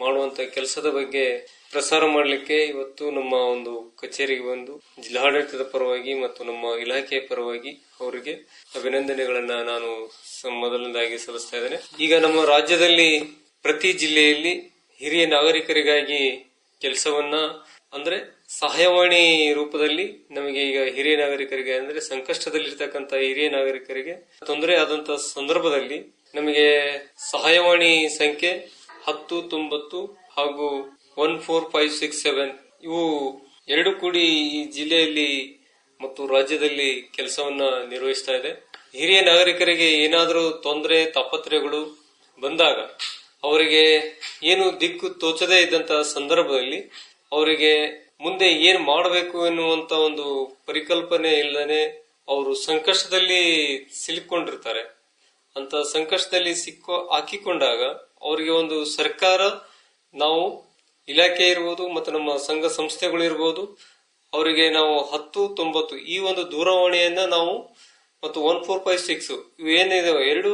ಮಾಡುವಂತ ಕೆಲಸದ ಬಗ್ಗೆ ಪ್ರಸಾರ ಮಾಡಲಿಕ್ಕೆ ಇವತ್ತು ನಮ್ಮ ಒಂದು ಕಚೇರಿಗೆ ಬಂದು ಜಿಲ್ಲಾಡಳಿತದ ಪರವಾಗಿ ಮತ್ತು ನಮ್ಮ ಇಲಾಖೆಯ ಪರವಾಗಿ ಅವರಿಗೆ ಅಭಿನಂದನೆಗಳನ್ನ ನಾನು ಮೊದಲನೇದಾಗಿ ಸಲ್ಲಿಸ್ತಾ ಇದ್ದೇನೆ. ಈಗ ನಮ್ಮ ರಾಜ್ಯದಲ್ಲಿ ಪ್ರತಿ ಜಿಲ್ಲೆಯಲ್ಲಿ ಹಿರಿಯ ನಾಗರಿಕರಿಗಾಗಿ ಕೆಲಸವನ್ನ ಅಂದ್ರೆ ಸಹಾಯವಾಣಿ ರೂಪದಲ್ಲಿ ನಮಗೆ ಈಗ ಹಿರಿಯ ನಾಗರಿಕರಿಗೆ ಅಂದ್ರೆ ಸಂಕಷ್ಟದಲ್ಲಿರ್ತಕ್ಕಂಥ ಹಿರಿಯ ನಾಗರಿಕರಿಗೆ ತೊಂದರೆ ಆದಂತ ಸಂದರ್ಭದಲ್ಲಿ ನಮಗೆ ಸಹಾಯವಾಣಿ ಸಂಖ್ಯೆ ಹತ್ತು, ತೊಂಬತ್ತು ಹಾಗೂ one four five six seven ಇವು ಎರಡು ಕೂಡಿ ಈ ಜಿಲ್ಲೆಯಲ್ಲಿ ಮತ್ತು ರಾಜ್ಯದಲ್ಲಿ ಕೆಲಸವನ್ನ ನಿರ್ವಹಿಸ್ತಾ ಇದೆ. ಹಿರಿಯ ನಾಗರಿಕರಿಗೆ ಏನಾದರೂ ತೊಂದರೆ ತಾಪತ್ರೆಗಳು ಬಂದಾಗ ಅವರಿಗೆ ಏನು ದಿಕ್ಕು ತೋಚದೇ ಇದ್ದಂತ ಸಂದರ್ಭದಲ್ಲಿ ಅವರಿಗೆ ಮುಂದೆ ಏನ್ ಮಾಡಬೇಕು ಎನ್ನುವಂತ ಒಂದು ಪರಿಕಲ್ಪನೆ ಇಲ್ಲದೆ ಅವರು ಸಂಕಷ್ಟದಲ್ಲಿ ಸಿಲುಕೊಂಡಿರ್ತಾರೆ. ಅಂತ ಸಂಕಷ್ಟದಲ್ಲಿ ಸಿಕ್ಕ ಹಾಕಿಕೊಂಡಾಗ ಅವರಿಗೆ ಒಂದು ಸರ್ಕಾರ ನಾವು ಇಲಾಖೆ ಇರ್ಬೋದು ಮತ್ತು ನಮ್ಮ ಸಂಘ ಸಂಸ್ಥೆಗಳು ಇರ್ಬೋದು, ಅವರಿಗೆ ನಾವು ಹತ್ತು, ತೊಂಬತ್ತು ಈ ಒಂದು ದೂರವಾಣಿಯನ್ನ ನಾವು ಮತ್ತು ಒನ್ ಫೋರ್ ಫೈವ್ ಸಿಕ್ಸ್ ಇವೇನಿದೆ, ಎರಡು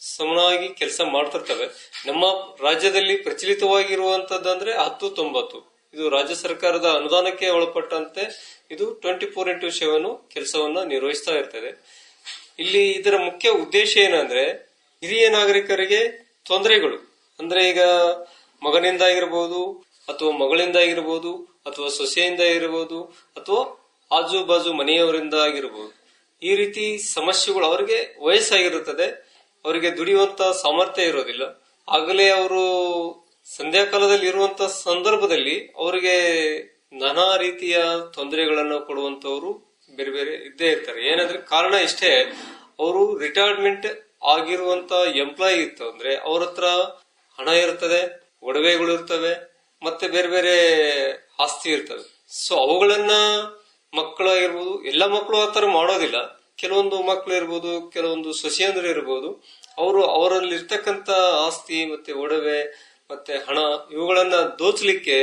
ಸಮನಾಗಿ ಕೆಲಸ ಮಾಡ್ತಿರ್ತವೆ. ನಮ್ಮ ರಾಜ್ಯದಲ್ಲಿ ಪ್ರಚಲಿತವಾಗಿರುವಂತದ್ದಂದ್ರೆ ಹತ್ತು, ತೊಂಬತ್ತು. ಇದು ರಾಜ್ಯ ಸರ್ಕಾರದ ಅನುದಾನಕ್ಕೆ ಒಳಪಟ್ಟಂತೆ ಇದು ಟ್ವೆಂಟಿ ಫೋರ್ ಇಂಟು ಸೆವೆನ್ ಕೆಲಸವನ್ನ ನಿರ್ವಹಿಸ್ತಾ ಇರ್ತದೆ. ಇಲ್ಲಿ ಇದರ ಮುಖ್ಯ ಉದ್ದೇಶ ಏನಂದ್ರೆ ಹಿರಿಯ ನಾಗರಿಕರಿಗೆ ತೊಂದರೆಗಳು. ಅಂದ್ರೆ ಈಗ ಮಗನಿಂದ ಆಗಿರ್ಬೋದು ಅಥವಾ ಮಗಳಿಂದ ಆಗಿರ್ಬೋದು ಅಥವಾ ಸೊಸೆಯಿಂದ ಇರಬಹುದು ಅಥವಾ ಆಜು ಬಾಜು ಮನೆಯವರಿಂದ ಆಗಿರ್ಬೋದು. ಈ ರೀತಿ ಸಮಸ್ಯೆಗಳು ಅವರಿಗೆ ವಯಸ್ಸಾಗಿರುತ್ತದೆ. ಅವರಿಗೆ ದುಡಿಯುವಂತ ಸಾಮರ್ಥ್ಯ ಇರೋದಿಲ್ಲ. ಆಗಲೇ ಅವರು ಸಂಧ್ಯಾಕಾಲದಲ್ಲಿ ಇರುವಂತ ಸಂದರ್ಭದಲ್ಲಿ ಅವರಿಗೆ ನಾನಾ ರೀತಿಯ ತೊಂದರೆಗಳನ್ನು ಕೊಡುವಂತವರು ಬೇರೆ ಬೇರೆ ಇದ್ದೇ ಇರ್ತಾರೆ. ಏನಂದ್ರೆ ಕಾರಣ ಇಷ್ಟೇ, ಅವರು ರಿಟೈರ್ಮೆಂಟ್ ಆಗಿರುವಂತ ಎಂಪ್ಲಾಯಿ ಇತ್ತು ಅಂದ್ರೆ ಅವ್ರ ಹತ್ರ ಹಣ ಇರ್ತದೆ ಒಡವೆಗಳು ಇರ್ತವೆ, ಮತ್ತೆ ಬೇರೆ ಬೇರೆ ಆಸ್ತಿ ಇರ್ತವೆ. ಸೊ ಅವುಗಳನ್ನ ಮಕ್ಕಳಾಗಿರ್ಬೋದು ಎಲ್ಲ ಮಕ್ಕಳು ಆ ಆತರ ಮಾಡೋದಿಲ್ಲ. ಕೆಲವೊಂದು ಮಕ್ಕಳು ಇರ್ಬೋದು, ಕೆಲವೊಂದು ಸೊಸೆಯಂದ್ರು ಇರ್ಬೋದು, ಅವರು ಅವರಲ್ಲಿ ಇರ್ತಕ್ಕಂತ ಆಸ್ತಿ ಮತ್ತೆ ಒಡವೆ ಮತ್ತೆ ಹಣ ಇವುಗಳನ್ನ ದೋಚಲಿಕ್ಕೆ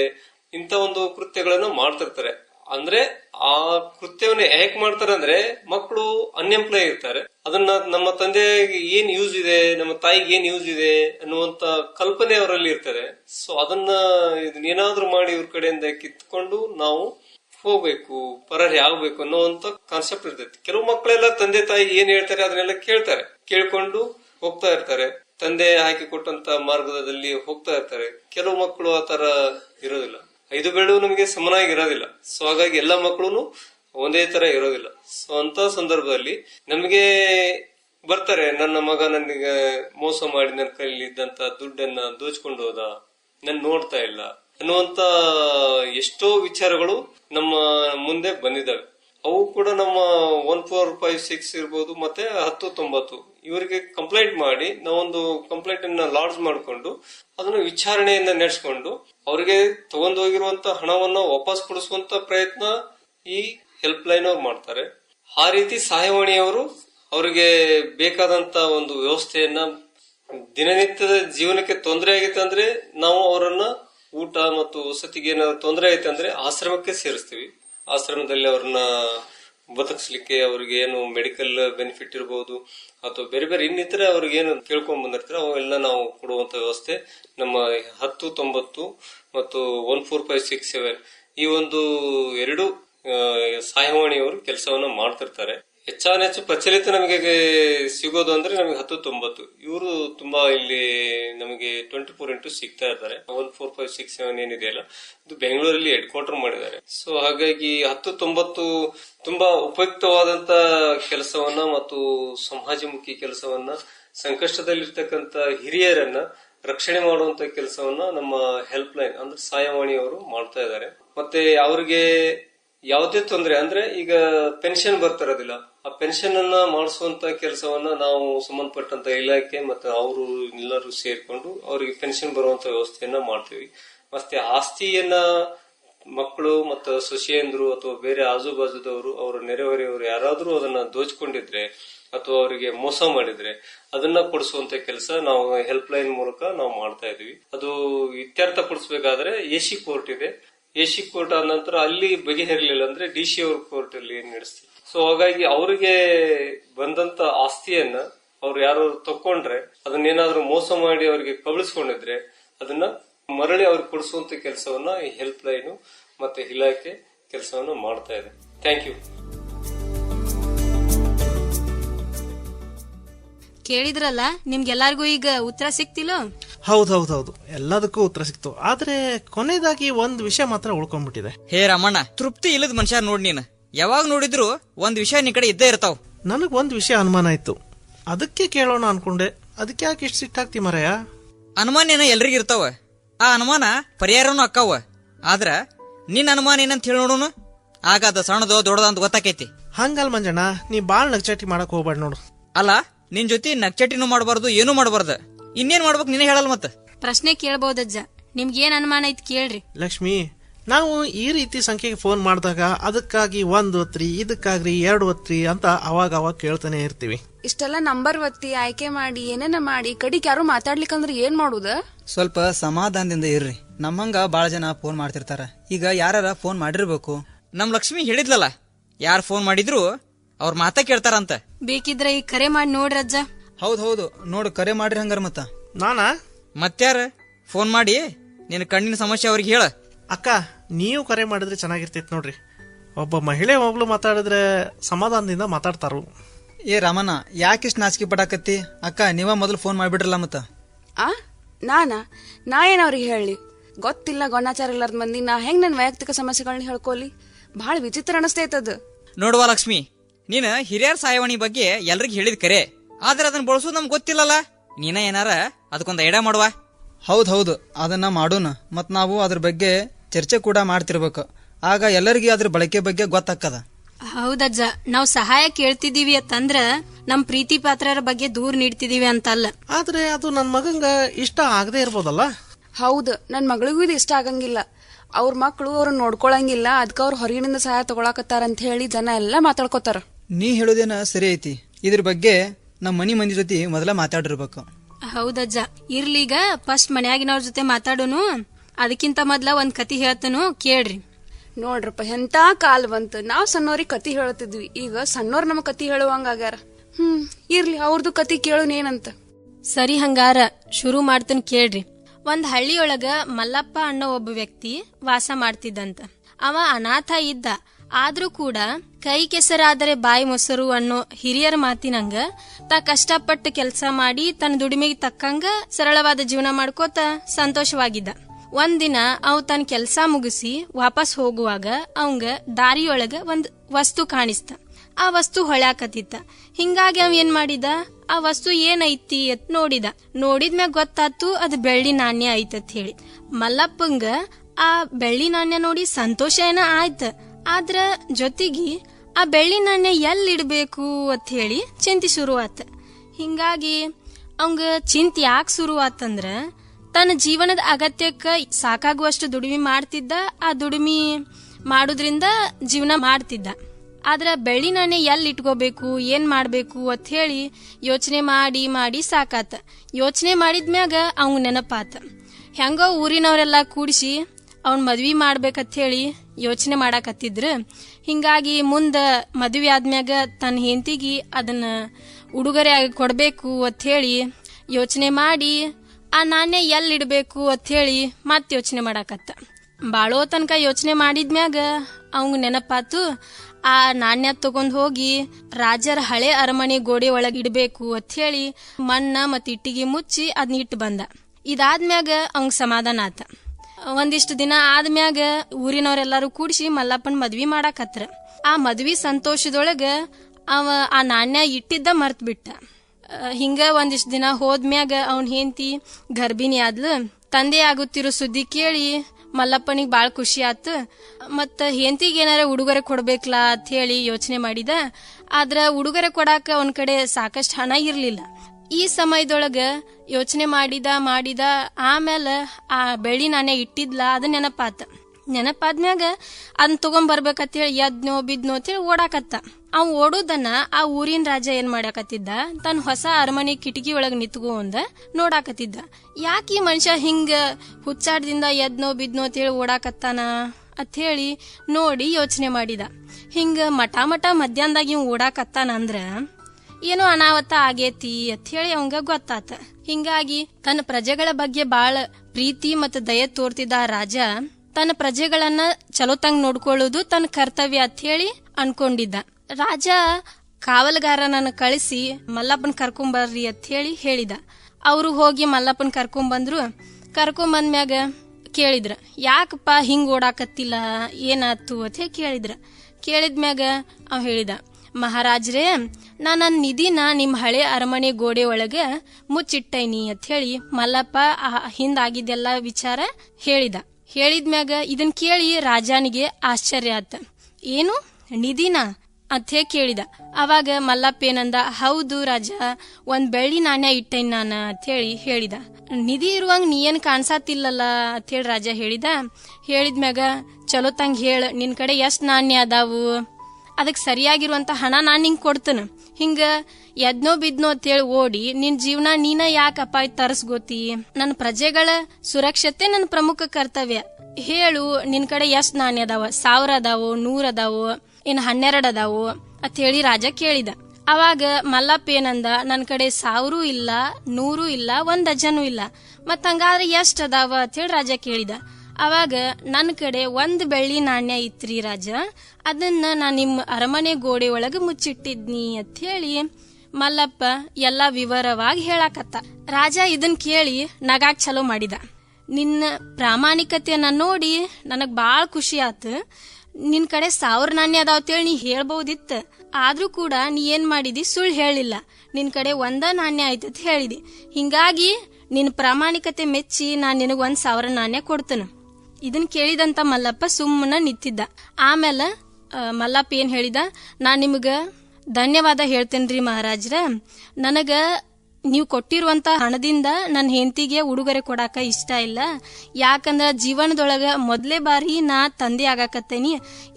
ಇಂಥ ಒಂದು ಕೃತ್ಯಗಳನ್ನ ಮಾಡ್ತಿರ್ತಾರೆ. ಅಂದ್ರೆ ಆ ಕೃತ್ಯವನ್ನ ಯಾಕೆ ಮಾಡ್ತಾರೆ ಅಂದ್ರೆ ಮಕ್ಕಳು ಅನ್ಎಂಪ್ಲಾಯ್ ಇರ್ತಾರೆ. ಅದನ್ನ ನಮ್ಮ ತಂದೆಗೆ ಏನ್ ಯೂಸ್ ಇದೆ, ನಮ್ಮ ತಾಯಿಗೆ ಏನ್ ಯೂಸ್ ಇದೆ ಅನ್ನುವಂತ ಕಲ್ಪನೆ ಅವರಲ್ಲಿ ಇರ್ತಾರೆ ಸೊ ಅದನ್ನ ಇದನ್ನ ಏನಾದ್ರೂ ಮಾಡಿ ಇವ್ರ ಕಡೆಯಿಂದ ಕಿತ್ಕೊಂಡು ನಾವು ಹೋಗ್ಬೇಕು ಪರಾರಿ ಆಗ್ಬೇಕು ಅನ್ನೋಂತ ಕಾನ್ಸೆಪ್ಟ್ ಇರ್ತೈತಿ. ಕೆಲವು ಮಕ್ಕಳೆಲ್ಲ ತಂದೆ ತಾಯಿ ಏನ್ ಹೇಳ್ತಾರೆ ಅದನ್ನೆಲ್ಲ ಕೇಳ್ತಾರೆ. ಕೇಳ್ಕೊಂಡು ಹೋಗ್ತಾ ಇರ್ತಾರೆ. ತಂದೆ ಹಾಕಿ ಕೊಟ್ಟಂತ ಮಾರ್ಗದಲ್ಲಿ ಹೋಗ್ತಾ ಇರ್ತಾರೆ. ಕೆಲವು ಮಕ್ಕಳು ಆತರ ಇರೋದಿಲ್ಲ. ಐದು ಬೆಳು ನಮಗೆ ಸಮನಾಗಿ ಇರೋದಿಲ್ಲ ಸೊ ಹಾಗಾಗಿ ಎಲ್ಲ ಮಕ್ಕಳು ಒಂದೇ ತರ ಇರೋದಿಲ್ಲ. ಸೊ ಅಂತ ಸಂದರ್ಭದಲ್ಲಿ ನಮಗೆ ಬರ್ತಾರೆ, ನನ್ನ ಮಗ ನನಗೆ ಮೋಸ ಮಾಡಿ ನನ್ನ ಕೈಲಿ ಇದ್ದಂತ ದುಡ್ಡನ್ನ ದೋಚ್ಕೊಂಡು ಹೋದ, ನನ್ ನೋಡ್ತಾ ಇಲ್ಲ ಅನ್ನುವಂತ ಎಷ್ಟೋ ವಿಚಾರಗಳು ನಮ್ಮ ಮುಂದೆ ಬಂದಿದ್ದಾವೆ. ಅವು ಕೂಡ ನಮ್ಮ ಒನ್ ಫೋರ್ ಫೈವ್ ಸಿಕ್ಸ್ ಇರ್ಬೋದು, ಮತ್ತೆ ಹತ್ತು ತೊಂಬತ್ತು. ಇವರಿಗೆ ಕಂಪ್ಲೇಂಟ್ ಮಾಡಿ ನಾವೊಂದು ಕಂಪ್ಲೇಂಟ್ ಅನ್ನ ಲಾಡ್ಜ್ ಮಾಡಿಕೊಂಡು ಅದನ್ನ ವಿಚಾರಣೆಯನ್ನ ನಡೆಸ್ಕೊಂಡು ಅವರಿಗೆ ತಗೊಂಡೋಗಿರುವಂತ ಹಣವನ್ನ ವಾಪಸ್ ಕೊಡಿಸುವಂತ ಪ್ರಯತ್ನ ಈ ಹೆಲ್ಪ್ ಲೈನ್ ಅವ್ರು ಮಾಡ್ತಾರೆ. ಆ ರೀತಿ ಸಹಾಯವಾಣಿ ಅವರು ಅವರಿಗೆ ಬೇಕಾದಂತ ಒಂದು ವ್ಯವಸ್ಥೆಯನ್ನ ದಿನನಿತ್ಯದ ಜೀವನಕ್ಕೆ ತೊಂದರೆ ಆಗಿತ್ತು ಅಂದ್ರೆ ನಾವು ಅವರನ್ನ ಊಟ ಮತ್ತು ವಸತಿಗೆ ಏನಾದ್ರು ತೊಂದರೆ ಆಯ್ತು ಅಂದ್ರೆ ಆಶ್ರಮಕ್ಕೆ ಸೇರಿಸ್ತೀವಿ. ಆಶ್ರಮದಲ್ಲಿ ಅವ್ರನ್ನ ಬದುಕಿಸ್ಲಿಕ್ಕೆ ಅವ್ರಿಗೆ ಏನು ಮೆಡಿಕಲ್ ಬೆನಿಫಿಟ್ ಇರಬಹುದು ಅಥವಾ ಬೇರೆ ಬೇರೆ ಇನ್ನಿತರ ಅವ್ರಿಗೆ ಏನು ಕೇಳ್ಕೊಂಡ್ ಬಂದಿರ್ತಾರೆ, ಅವೆಲ್ಲ ನಾವು ಕೊಡುವಂತ ವ್ಯವಸ್ಥೆ ನಮ್ಮ ಹತ್ತು, ತೊಂಬತ್ತು ಮತ್ತು one four five six seven ಈ ಒಂದು ಎರಡು ಸಹಾಯವಾಣಿಯವರು ಕೆಲಸವನ್ನ ಮಾಡ್ತಿರ್ತಾರೆ. ಹೆಚ್ಚಾನೆಚ್ಚು ಪ್ರಚಲಿತ ನಮಗೆ ಸಿಗೋದು ಅಂದ್ರೆ ನಮಗೆ ಹತ್ತು ತೊಂಬತ್ತು. ಇವರು ತುಂಬಾ ಇಲ್ಲಿ ನಮಗೆ ಟ್ವೆಂಟಿ ಫೋರ್ ಇಂಟು ಸಿಗ್ತಾ ಇದ್ದಾರೆ. One four five six seven ಏನಿದೆಯಲ್ಲ ಇದು ಬೆಂಗಳೂರಲ್ಲಿ ಹೆಡ್ ಕ್ವಾರ್ಟರ್ ಮಾಡಿದ್ದಾರೆ. ಸೊ ಹಾಗಾಗಿ ಹತ್ತು ತೊಂಬತ್ತು ತುಂಬಾ ಉಪಯುಕ್ತವಾದಂತ ಕೆಲಸವನ್ನ ಮತ್ತು ಸಮಾಜಮುಖಿ ಕೆಲಸವನ್ನ ಸಂಕಷ್ಟದಲ್ಲಿರ್ತಕ್ಕಂಥ ಹಿರಿಯರನ್ನ ರಕ್ಷಣೆ ಮಾಡುವಂತ ಕೆಲಸವನ್ನ ನಮ್ಮ ಹೆಲ್ಪ್ ಲೈನ್ ಅಂದ್ರೆ ಸಹಾಯವಾಣಿಯವರು ಮಾಡ್ತಾ ಇದ್ದಾರೆ. ಮತ್ತೆ ಅವ್ರಿಗೆ ಯಾವುದೇ ತೊಂದರೆ ಅಂದ್ರೆ ಈಗ ಪೆನ್ಷನ್ ಬರ್ತಿರೋದಿಲ್ಲ ಆ ಪೆನ್ಷನ್ ಅನ್ನ ಮಾಡಿಸುವಂತ ಕೆಲಸವನ್ನ ನಾವು ಸಂಬಂಧಪಟ್ಟಂತ ಇಲಾಖೆ ಮತ್ತೆ ಅವರು ಎಲ್ಲರೂ ಸೇರ್ಕೊಂಡು ಅವರಿಗೆ ಪೆನ್ಷನ್ ಬರುವಂತ ವ್ಯವಸ್ಥೆಯನ್ನ ಮಾಡ್ತೀವಿ. ಮತ್ತೆ ಆಸ್ತಿಯನ್ನ ಮಕ್ಕಳು ಮತ್ತು ಸೊಸೆಯಂದ್ರು ಅಥವಾ ಬೇರೆ ಆಜು ಬಾಜುದವರು ಅವರ ನೆರೆಹೊರೆಯವರು ಯಾರಾದರೂ ಅದನ್ನ ದೋಚ್ಕೊಂಡಿದ್ರೆ ಅಥವಾ ಅವರಿಗೆ ಮೋಸ ಮಾಡಿದ್ರೆ ಅದನ್ನ ಕೊಡಿಸುವಂತ ಕೆಲಸ ನಾವು ಹೆಲ್ಪ್ ಲೈನ್ ಮೂಲಕ ನಾವು ಮಾಡ್ತಾ ಇದೀವಿ ಅದು ಇತ್ಯರ್ಥ ಪಡಿಸಬೇಕಾದ್ರೆ ಎಸಿ ಕೋರ್ಟ್ ಇದೆ. ಎಸಿ ಕೋರ್ಟ್ ಆದ ನಂತರ ಅಲ್ಲಿ ಬಗೆಹರಿಲಿಲ್ಲ ಅಂದ್ರೆ ಡಿ ಸಿ ಅವ್ರ ಕೋರ್ಟ್ ಅಲ್ಲಿ ನಡೆಸ್ತೀವಿ? ಸೊ ಹಾಗಾಗಿ ಅವರಿಗೆ ಬಂದಂತ ಆಸ್ತಿಯನ್ನ ಅವ್ರು ಯಾರು ತಕೊಂಡ್ರೆ ಅದನ್ನೇನಾದ್ರೂ ಮೋಸ ಮಾಡಿ ಅವರಿಗೆ ಕಬಳಿಸ್ಕೊಂಡಿದ್ರೆ ಅದನ್ನ ಮರಳಿ ಅವ್ರಿಗೆ ಕೊಡಿಸುವಂತ ಕೆಲಸವನ್ನ ಈ ಹೆಲ್ಪ್ ಲೈನ್ ಮತ್ತೆ ಇಲಾಖೆ ಕೆಲಸವನ್ನು ಮಾಡ್ತಾ ಇದೆ. ಥ್ಯಾಂಕ್ ಯು ಕೇಳಿದ್ರಲ್ಲ ನಿಮ್ಗೆಲ್ಲಾರ್ಗೂ ಈಗ ಉತ್ತರ ಸಿಕ್ತಿಲ್ಲ? ಹೌದು ಹೌದು ಹೌದು. ಎಲ್ಲದಕ್ಕೂ ಉತ್ತರ ಸಿಕ್ತು. ಆದ್ರೆ ಕೊನೆಯದಾಗಿ ಒಂದು ವಿಷಯ ಮಾತ್ರ ಉಳ್ಕೊಂಡ್ಬಿಟ್ಟಿದೆ. ಹೇ ರಮಣ್ಣ ತೃಪ್ತಿ ಇಲ್ಲದ ಮನುಷ್ಯ ನೋಡ್ ನೀನ್. ಯಾವಾಗ ನೋಡಿದ್ರು ಒಂದ್ ವಿಷಯ ನಿನ್ ಕಡೆ ಇದ್ದೇ ಇರ್ತಾವ. ನನಗೆ ಒಂದು ವಿಷಯ ಅನುಮಾನ ಆಯ್ತು. ಅದಕ್ಕೆ ಕೇಳೋಣ ಅನ್ಕೊಂಡೆ. ಅದಕ್ಕೆ ಯಾಕೆ ಇಷ್ಟು ಸಿಟ್ಟಾಗ್ತಿ ಮರಯ? ಅನುಮಾನ ಏನ ಎಲ್ರಿಗೂ ಇರ್ತಾವ. ಆ ಅನುಮಾನ ಪರಿಹಾರನು ಅಕ್ಕಾವ. ಆದ್ರ ನಿನ್ ಅನುಮಾನ ಏನಂತ ಹೇಳಿ ನೋಡೋನು? ಆಗ ಅದ ಸಣ್ಣದೋ ದೊಡ್ಡದ ಅಂತ ಗೊತ್ತಾಕೈತಿ. ಹಂಗಲ್ ಮಂಜಣ್ಣ ನೀ ಬಾಳ್ ನಗ್ಚಾಟಿ ಮಾಡಕ್ ಹೋಗ್ಬೇಡ ನೋಡು. ಅಲ್ಲ ನಿನ್ ಜೊತೆ ನಕ್ಚಟಿನೂ ಮಾಡಬಾರ್ದು ಏನೂ ಮಾಡಬಾರ್ದು. ಇನ್ನೇನ್ ಮಾಡ್ಬೇಕು ನೀನೇ ಹೇಳಲ್ಲ ಮತ್ತೆ ಪ್ರಶ್ನೆ ಕೇಳ್ಬೋದಜ್ಜ. ನಿಮ್ಗೇನ್ ಅನುಮಾನ ಐತಿ ಕೇಳ್ರಿ. ಲಕ್ಷ್ಮಿ ನಾವು ಈ ರೀತಿ ಸಂಖ್ಯೆಗೆ ಫೋನ್ ಮಾಡಿದಾಗ ಅದಕ್ಕಾಗಿ ಒಂದು ಒತ್ರಿ ಇದಕ್ಕಾಗ್ರಿ ಎರಡು ಒತ್ರಿ ಅಂತ ಅವಾಗ ಅವಾಗ ಕೇಳ್ತಾನೆ ಇರ್ತೀವಿ. ಇಷ್ಟೆಲ್ಲ ನಂಬರ್ ಒತ್ತಿ ಆಯ್ಕೆ ಮಾಡಿ ಏನೇನ ಮಾಡಿ ಕಡಿಕ್ ಯಾರು ಮಾತಾಡ್ಲಿಕ್ಕಂದ್ರೆ ಏನ್ ಮಾಡುದ? ಸ್ವಲ್ಪ ಸಮಾಧಾನದಿಂದ ಇರ್ರಿ. ನಮ್ಮಂಗ ಭಾಳ ಜನ ಫೋನ್ ಮಾಡ್ತಿರ್ತಾರ. ಈಗ ಯಾರ ಫೋನ್ ಮಾಡಿರ್ಬೇಕು. ನಮ್ ಲಕ್ಷ್ಮಿ ಹೇಳಿದ್ಲಲ್ಲ ಯಾರು ಫೋನ್ ಮಾಡಿದ್ರು ಅವ್ರ ಮಾತ ಕೇಳ್ತಾರಂತ. ಬೇಕಿದ್ರೆ ಈಗ ಕರೆ ಮಾಡಿ ನೋಡ್ರಜ್ಜ ಹೌದು ಹೌದು ನೋಡು ಕರೆ ಮಾಡ್ರಿ ಹಂಗಾರ ಮತ್ತ. ನಾನಾ? ಮತ್ತ್ಯಾರ? ಫೋನ್ ಮಾಡಿ ನಿನ್ನ ಕಣ್ಣಿನ ಸಮಸ್ಯೆ ಅವ್ರಿಗೆ ಹೇಳ. ಅಕ್ಕ ನೀವು ಕರೆ ಮಾಡಿದ್ರೆ ಚೆನ್ನಾಗಿರ್ತಿತ್ತು ನೋಡ್ರಿ. ಒಬ್ಬ ಮಹಿಳೆ ಒಬ್ಳು ಮಾತಾಡಿದ್ರೆ ಸಮಾಧಾನದಿಂದ ಮಾತಾಡ್ತಾರು. ಏ ರಾಮಣ್ಣ ಯಾಕಿಷ್ಟು ನಾಚಿಕೆ ಪಡಾಕತ್ತಿ? ಅಕ್ಕ ನೀವ ಮೊದಲು ಫೋನ್ ಮಾಡಿಬಿಡ್ರಲ್ಲ ಮತ್ತ? ಆ ನಾನಾ? ನಾ ಏನ್ ಅವ್ರಿಗೆ ಹೇಳಿ? ಗೊತ್ತಿಲ್ಲ ಗೊಣ್ಣಾಚಾರ ಇಲ್ಲಾರ್ದ ಮಂದಿ ನಾ ಹೆಂಗ್ ನನ್ನ ವೈಯಕ್ತಿಕ ಸಮಸ್ಯೆಗಳನ್ನ ಹೇಳ್ಕೊಲಿ? ಭಾಳ ವಿಚಿತ್ರ ಅನಸ್ತೈತದ ನೋಡುವ ಲಕ್ಷ್ಮಿ ನೀನು ಹಿರಿಯರ ಸಾಯವಾಣಿ ಬಗ್ಗೆ ಎಲ್ರಿಗೂ ಹೇಳಿದ ಕರೆ. ಆದ್ರೆ ಅದನ್ನ ಬಳಸೋದು ನಮ್ಗೆ ಗೊತ್ತಿಲ್ಲಲ್ಲ? ನೀನ ಏನಾರ ಅದಕ್ಕೊಂದು ಐಡಿಯಾ ಮಾಡುವ? ಹೌದು ಹೌದು ಅದನ್ನ ಮಾಡೋಣ. ಮತ್ ನಾವು ಅದ್ರ ಬಗ್ಗೆ ಚರ್ಚೆ ಕೂಡ ಮಾಡ್ತಿರ್ಬೇಕು. ಆಗ ಎಲ್ಲರಿಗೂ ಅದ್ರ ಬಳಕೆ ಬಗ್ಗೆ ಗೊತ್ತಾಕ್ಕದ ಹೌದಜ್ಜ ನಾವು ಸಹಾಯ ಕೇಳ್ತಿದೀವಿ ಅಂತಂದ್ರ ನಮ್ ಪ್ರೀತಿ ಪಾತ್ರರ ಬಗ್ಗೆ ದೂರ್ ನೀಡ್ತಿದೀವಿ ಅಂತಲ್ಲ. ಆದ್ರೆ ಅದು ನನ್ನ ಮಗಂಗ ಇಷ್ಟ ಆಗದೆ ಇರ್ಬೋದಲ್ಲ? ಹೌದು ನನ್ನ ಮಗಳಿಗೂ ಇದು ಇಷ್ಟ ಆಗಂಗಿಲ್ಲ. ಅವ್ರ ಮಕ್ಕಳು ಅವ್ರನ್ನ ನೋಡ್ಕೊಳಂಗಿಲ್ಲ ಅದಕ್ಕೆ ಅವ್ರ ಹೊರಗಿನಿಂದ ಸಹಾಯ ತಗೊಳಕತ್ತಾರ ಅಂತ ಹೇಳಿ ಜನ ಎಲ್ಲ ಮಾತಾಡ್ಕೋತಾರ. ನೀ ಹೇಳೋದೇನ ಸರಿ ಐತಿ. ಇದ್ರ ಬಗ್ಗೆ ನಮ್ಮ ಮನಿ ಮಂದಿ ಜೊತೆ ಮೊದಲ ಮಾತಾಡಿರ್ಬೇಕು. ಹೌದಜ್ಜ ಇರ್ಲೀಗ ಫಸ್ಟ್ ಮನ್ಯಾಗಿನವ್ರ ಜೊತೆ ಮಾತಾಡೋನು. ಅದಕ್ಕಿಂತ ಮೊದ್ಲ ಒಂದ್ ಕತಿ ಹೇಳ್ತನು ಕೇಳ್ರಿ. ನೋಡ್ರಪ್ಪ ಎಂತ ಕಾಲ್ ಬಂತು. ನಾವ್ ಸಣ್ಣವ್ರಿಗೆ ಕತಿ ಹೇಳ್ತಿದ್ವಿ. ಈಗ ಸಣ್ಣವ್ರ ನಮ್ ಕತಿ ಹೇಳುವಂಗಾಗ್ಯಾರ ಹ್ಮ್ ಇರ್ಲಿ ಅವ್ರದ್ದು ಕತಿ ಕೇಳುನೇನಂತ ಏನಂತ. ಸರಿ ಹಂಗಾರ ಶುರು ಮಾಡ್ತನ್ ಕೇಳ್ರಿ. ಒಂದ್ ಹಳ್ಳಿಯೊಳಗ ಮಲ್ಲಪ್ಪ ಅನ್ನೋ ಒಬ್ಬ ವ್ಯಕ್ತಿ ವಾಸ ಮಾಡ್ತಿದ್ದಂತ. ಅವ ಅನಾಥ ಇದ್ದ. ಆದ್ರೂ ಕೂಡ ಕೈ ಕೆಸರಾದರೆ ಬಾಯಿ ಮೊಸರು ಅನ್ನೋ ಹಿರಿಯರ ಮಾತಿನಂಗ ತಾ ಕಷ್ಟಪಟ್ಟು ಕೆಲಸ ಮಾಡಿ ತನ್ನ ದುಡಿಮೆಗೆ ತಕ್ಕಂಗ ಸರಳವಾದ ಜೀವನ ಮಾಡ್ಕೋತ ಸಂತೋಷವಾಗಿದ್ದ. ಒಂದಿನ ಅವ್ ತನ್ನ ಕೆಲಸ ಮುಗಿಸಿ ವಾಪಸ್ ಹೋಗುವಾಗ ಅವಂಗ ದಾರಿಯೊಳಗ ಒಂದ್ ವಸ್ತು ಕಾಣಿಸ್ತ. ಆ ವಸ್ತು ಹೊಳ್ಯಾಕತ್ತಿತ್ತ. ಹಿಂಗಾಗಿ ಅವ್ ಏನ್ ಮಾಡಿದ? ಆ ವಸ್ತು ಏನೈತಿ ಅಂತ ನೋಡಿದ. ನೋಡಿದ್ಮ್ಯಾಗ ಗೊತ್ತಾತು ಅದು ಬೆಳ್ಳಿ ನಾಣ್ಯ ಐತತ್ ಹೇಳಿ. ಮಲ್ಲಪ್ಪಂಗ ಆ ಬೆಳ್ಳಿ ನಾಣ್ಯ ನೋಡಿ ಸಂತೋಷ ಏನ ಆಯ್ತ. ಆದ್ರ ಜೊತೆಗಿ ಆ ಬೆಳ್ಳಿ ನಾಣ್ಯ ಎಲ್ಲಿಡ್ಬೇಕು ಅಂತ ಹೇಳಿ ಚಿಂತೆ ಶುರುವಾತ. ಹಿಂಗಾಗಿ ಅವಂಗ ಚಿಂತೆ ಯಾಕೆ ಶುರುವಾತಂದ್ರ ತನ್ನ ಜೀವನದ ಅಗತ್ಯಕ್ಕ ಸಾಕಾಗುವಷ್ಟು ದುಡಿಮೆ ಮಾಡ್ತಿದ್ದ. ಆ ದುಡಿಮೆ ಮಾಡೋದ್ರಿಂದ ಜೀವನ ಮಾಡ್ತಿದ್ದ. ಆದ್ರ ಬೆಳ್ಳಿ ನಾಣ್ಯ ಎಲ್ಲಿ ಇಟ್ಕೋಬೇಕು, ಏನ್ ಮಾಡ್ಬೇಕು ಅಂತ ಹೇಳಿ ಯೋಚನೆ ಮಾಡಿ ಮಾಡಿ ಸಾಕಾತ. ಯೋಚನೆ ಮಾಡಿದ್ಮ್ಯಾಗ ಅವಂಗ ನೆನಪಾತ. ಹೆಂಗೋ ಊರಿನವರೆಲ್ಲ ಕೂಡಿಸಿ ಅವ್ನ್ ಮದ್ವಿ ಮಾಡ್ಬೇಕಂತ ಹೇಳಿ ಯೋಚನೆ ಮಾಡಾಕತ್ತಿದ್ರ. ಹಿಂಗಾಗಿ ಮುಂದ ಮದ್ವಿ ಆದ್ಮ್ಯಾಗ ತನ್ನ ಹೆಂಡತಿಗೆ ಅದನ್ನ ಉಡುಗೊರೆ ಕೊಡ್ಬೇಕು ಅಂತ ಹೇಳಿ ಯೋಚನೆ ಮಾಡಿ ಆ ನಾಣ್ಯ ಎಲ್ಲಿಡ್ಬೇಕು ಇಡಬೇಕು ಹೇಳಿ ಮತ್ತೆ ಯೋಚನೆ ಮಾಡಾಕತ್ತ. ಬಾಳೋ ತನಕ ಯೋಚನೆ ಮಾಡಿದ್ಮ್ಯಾಗ ಅವಂಗ ನೆನಪಾತು, ಆ ನಾಣ್ಯ ತಗೊಂಡ್ ಹೋಗಿ ರಾಜರ ಹಳೆ ಅರಮನೆ ಗೋಡೆ ಒಳಗೆ ಇಡಬೇಕು ಅಂತ ಹೇಳಿ ಮಣ್ಣ ಮತ್ ಇಟ್ಟಿಗೆ ಮುಚ್ಚಿ ಅದ್ನ ಇಟ್ಟು ಬಂದ. ಇದಾದ್ಮ್ಯಾಗ ಅವಂಗ ಸಮಾಧಾನ ಆತ. ಒಂದಿಷ್ಟು ದಿನ ಆದ್ಮ್ಯಾಗ ಊರಿನವರೆಲ್ಲರೂ ಕೂಡಿಸಿ ಮಲ್ಲಪ್ಪನ್ ಮದ್ವಿ ಮಾಡಾಕತ್ರ. ಆ ಮದ್ವಿ ಸಂತೋಷದೊಳಗ ಅವ ಆ ನಾಣ್ಯ ಇಟ್ಟಿದ್ದ ಮರ್ತ್ ಬಿಟ್ಟ ಹಿಂಗ ಒಂದಿಷ್ಟು ದಿನ ಹೋದ್ಮ್ಯಾಗ ಅವ್ನ ಹೆಂಡತಿ ಗರ್ಭಿಣಿ ಆದ್ಲು, ತಂದೆ ಆಗುತ್ತಿರೋ ಸುದ್ದಿ ಕೇಳಿ ಮಲ್ಲಪ್ಪನಿಗೆ ಭಾಳ ಖುಷಿ ಆತು. ಮತ್ತು ಹೆಂಡತಿಗೆ ಏನಾರ ಉಡುಗೊರೆ ಕೊಡ್ಬೇಕಲ್ಲ ಅಂತ ಹೇಳಿ ಯೋಚನೆ ಮಾಡಿದ. ಆದ್ರೆ ಉಡುಗೊರೆ ಕೊಡಾಕ ಅವನ ಕಡೆ ಸಾಕಷ್ಟು ಹಣ ಇರಲಿಲ್ಲ. ಈ ಸಮಯದೊಳಗೆ ಯೋಚನೆ ಮಾಡಿದ ಮಾಡಿದ, ಆಮೇಲೆ ಆ ಬೆಳಿ ನಾನೇ ಇಟ್ಟಿದ್ಲ, ಅದು ನೆನಪಾತ. ನೆನಪಾದ್ಮ್ಯಾಗ ಅದನ್ನ ತಗೊಂಬರ್ಬೇಕಂತೇಳಿ ಎದ್ನೋ ಬಿದ್ನೋ ಅಂತೇಳಿ ಓಡಾಕತ್ತ. ಅವ್ ಓಡೋದನ್ನ ಆ ಊರಿನ ರಾಜ ಏನ್ ಮಾಡಾಕತ್ತಿದ್ದ ತನ್ನ ಹೊಸ ಅರಮನೆ ಕಿಟಕಿ ಒಳಗ್ ನಿತ್ಕೊಂಡ ನೋಡಾಕತ್ತಿದ್ದ. ಯಾಕೆ ಈ ಮನುಷ್ಯ ಹಿಂಗ ಹುಚ್ಚಾಟದಿಂದ ಎದ್ನೋ ಬಿದ್ನೋ ಅಂತೇಳಿ ಓಡಾಕತ್ತಾನ? ಹೇಳಿ ನೋಡಿ ಯೋಚನೆ ಮಾಡಿದ. ಹಿಂಗ ಮಠ ಮಠ ಮಧ್ಯಾಹ್ನದಾಗ ಇವ್ ಓಡಾಕತ್ತಾನ ಅಂದ್ರ ಏನೋ ಅನಾಹುತ ಆಗೇತಿ ಅಂತ ಹೇಳಿ ಅವಂಗ ಗೊತ್ತಾತ. ಹಿಂಗಾಗಿ ತನ್ನ ಪ್ರಜೆಗಳ ಬಗ್ಗೆ ಬಾಳ ಪ್ರೀತಿ ಮತ್ತು ದಯೆ ತೋರ್ತಿದ್ದ ರಾಜ ತನ್ನ ಪ್ರಜೆಗಳನ್ನ ಚಲೋತಂಗ್ ನೋಡ್ಕೊಳ್ಳೋದು ತನ್ನ ಕರ್ತವ್ಯ ಅಂತ ಹೇಳಿ ಅನ್ಕೊಂಡಿದ್ದ. ರಾಜ ಕಾವಲುಗಾರನನ್ನ ಕಳಿಸಿ ಮಲ್ಲಪ್ಪನ ಕರ್ಕೊಂಬರ್ರಿ ಅಂತ ಹೇಳಿ ಹೇಳಿದ. ಅವರು ಹೋಗಿ ಮಲ್ಲಪ್ಪನ ಕರ್ಕೊಂಬಂದ್ರು ಕರ್ಕೊಂಬಂದ್ಮ್ಯಾಗ ಕೇಳಿದ್ರ, ಯಾಕಪ್ಪ ಹಿಂಗ್ ಓಡಾಕತ್ತಿಲ್ಲ ಏನಾತು ಅಂತ ಹೇಳಿ ಕೇಳಿದ್ರ. ಕೇಳಿದ್ಮ್ಯಾಗ ಅವ್ ಹೇಳಿದ, ಮಹಾರಾಜರೇ, ನಾ ನನ್ನ ನಿಧಿನ ನಿಮ್ಮ ಹಳೆ ಅರಮನೆ ಗೋಡೆ ಒಳಗೆ ಮುಚ್ಚಿಟ್ಟೈನಿ ಅಂತ ಹೇಳಿ ಮಲ್ಲಪ್ಪ ಹಿಂದಾಗಿದ್ದೆಲ್ಲ ವಿಚಾರ ಹೇಳಿದ. ಹೇಳಿದ್ಮ್ಯಾಗ ಇದನ್ ಕೇಳಿ ರಾಜಾನಿಗೆ ಆಶ್ಚರ್ಯ ಆತ. ಏನು? ನಿಧಿನ? ಅಂತ ಕೇಳಿದ? ಅವಾಗ ಮಲ್ಲಪ್ಪ ಏನಂದ, ಹೌದು ರಾಜ, ಒಂದ್ ಬೆಳ್ಳಿ ನಾಣ್ಯ ಇಟ್ಟೈನ್ ನಾನ ಅಂತ ಹೇಳಿ ಹೇಳಿದ. ನಿಧಿ ಇರುವಂಗ ನೀ ಏನ್ ಕಾಣ್ಸಾತಿಲ್ಲಲ್ಲ ಅಂತ ಹೇಳಿ ರಾಜ ಹೇಳಿದ. ಹೇಳಿದ್ಮ್ಯಾಗ, ಚಲೋ ತಂಗ ಹೇಳ, ನಿನ್ ಕಡೆ ಎಷ್ಟ್ ನಾಣ್ಯ ಅದಾವು? ಅದಕ್ಕೆ ಸರಿಯಾಗಿರುವಂತ ಹಣ ನಾನು ನಿಂಗೆ ಕೊಡ್ತೇನೆ. ಹಿಂಗ ಎದ್ನೋ ಬಿದ್ನೋ ಅಂತೇಳಿ ಓಡಿ ನಿನ್ ಜೀವನ ನೀನ ಯಾಕೆ ಅಪಾಯ ತರಿಸ್ಗೋತಿ? ನನ್ನ ಪ್ರಜೆಗಳ ಸುರಕ್ಷತೆ ನನ್ನ ಪ್ರಮುಖ ಕರ್ತವ್ಯ. ಹೇಳು, ನಿನ್ ಕಡೆ ಎಷ್ಟ್ ನಾಣ್ಯ ಅದಾವ? ಸಾವಿರ ಅದಾವು, ನೂರ್ ಅದಾವು, ಇನ್ ಹನ್ನೆರಡ್ ಅದಾವು ಅಂತ ಹೇಳಿ ರಾಜ ಕೇಳಿದ. ಅವಾಗ ಮಲ್ಲಪ್ಪ ಏನಂದ ನನ್ನ ಕಡೆ ಸಾವಿರೂ ಇಲ್ಲ, ನೂರು ಇಲ್ಲ, ಒಂದ್ ಅಜನೂ ಇಲ್ಲ ಮತ್ ಹಂಗಾದ್ರೆ ಎಷ್ಟ್ ಅದಾವ ಅಂತ ಹೇಳಿ ರಾಜ ಕೇಳಿದ. ಅವಾಗ ನನ್ನ ಕಡೆ ಒಂದು ಬೆಳ್ಳಿ ನಾಣ್ಯ ಇತ್ರಿ ರಾಜ. ಅದನ್ನ ನಾ ನಿಮ್ಮ ಅರಮನೆ ಗೋಡೆ ಒಳಗೆ ಮುಚ್ಚಿಟ್ಟಿದ್ನಿ ಅಂತ ಹೇಳಿ ಮಲ್ಲಪ್ಪ ಎಲ್ಲ ವಿವರವಾಗಿ ಹೇಳಾಕತ್ತ. ರಾಜ ಇದನ್ ಕೇಳಿ ನಗಾಕ್ ಚಲೋ ಮಾಡಿದ. ನಿನ್ನ ಪ್ರಾಮಾಣಿಕತೆಯನ್ನ ನೋಡಿ ನನಗ್ ಬಾಳ್ ಖುಷಿ ಆತು. ನಿನ್ ಕಡೆ ಸಾವಿರ ನಾಣ್ಯ ಅದಾವತ್ತೇಳಿ ನೀ ಹೇಳ್ಬಹುದಿತ್ತ. ಆದ್ರೂ ಕೂಡ ನೀ ಏನ್ ಮಾಡಿದಿ ಸುಳ್ಳು ಹೇಳಿಲ್ಲ. ನಿನ್ ಕಡೆ ಒಂದ ನಾಣ್ಯ ಅಂತ ಹೇಳಿದಿ. ಹಿಂಗಾಗಿ ನಿನ್ ಪ್ರಾಮಾಣಿಕತೆ ಮೆಚ್ಚಿ ನಾನ್ ನಿನಗ್ ಒಂದ್ ಸಾವಿರ ನಾಣ್ಯ ಕೊಡ್ತೇನೆ. ಇದನ್ ಕೇಳಿದಂತ ಮಲ್ಲಪ್ಪ ಸುಮ್ಮನ ನಿಂತಿದ್ದ. ಆಮೇಲೆ ಮಲ್ಲಪ್ಪ ಏನ್ ಹೇಳಿದ? ನಾ ನಿಮಗ ಧನ್ಯವಾದ ಹೇಳ್ತೇನ್ರಿ ಮಹಾರಾಜ್ರ. ನನಗ ನೀವು ಕೊಟ್ಟಿರುವಂತ ಹಣದಿಂದ ನನ್ನ ಹೆಂಡತಿಗೆ ಉಡುಗೊರೆ ಕೊಡಾಕ ಇಷ್ಟ ಇಲ್ಲ. ಯಾಕಂದ್ರ ಜೀವನದೊಳಗ ಮೊದಲೇ ಬಾರಿ ನಾ ತಂದೆ ಆಗಾಕತ್ತೇನಿ.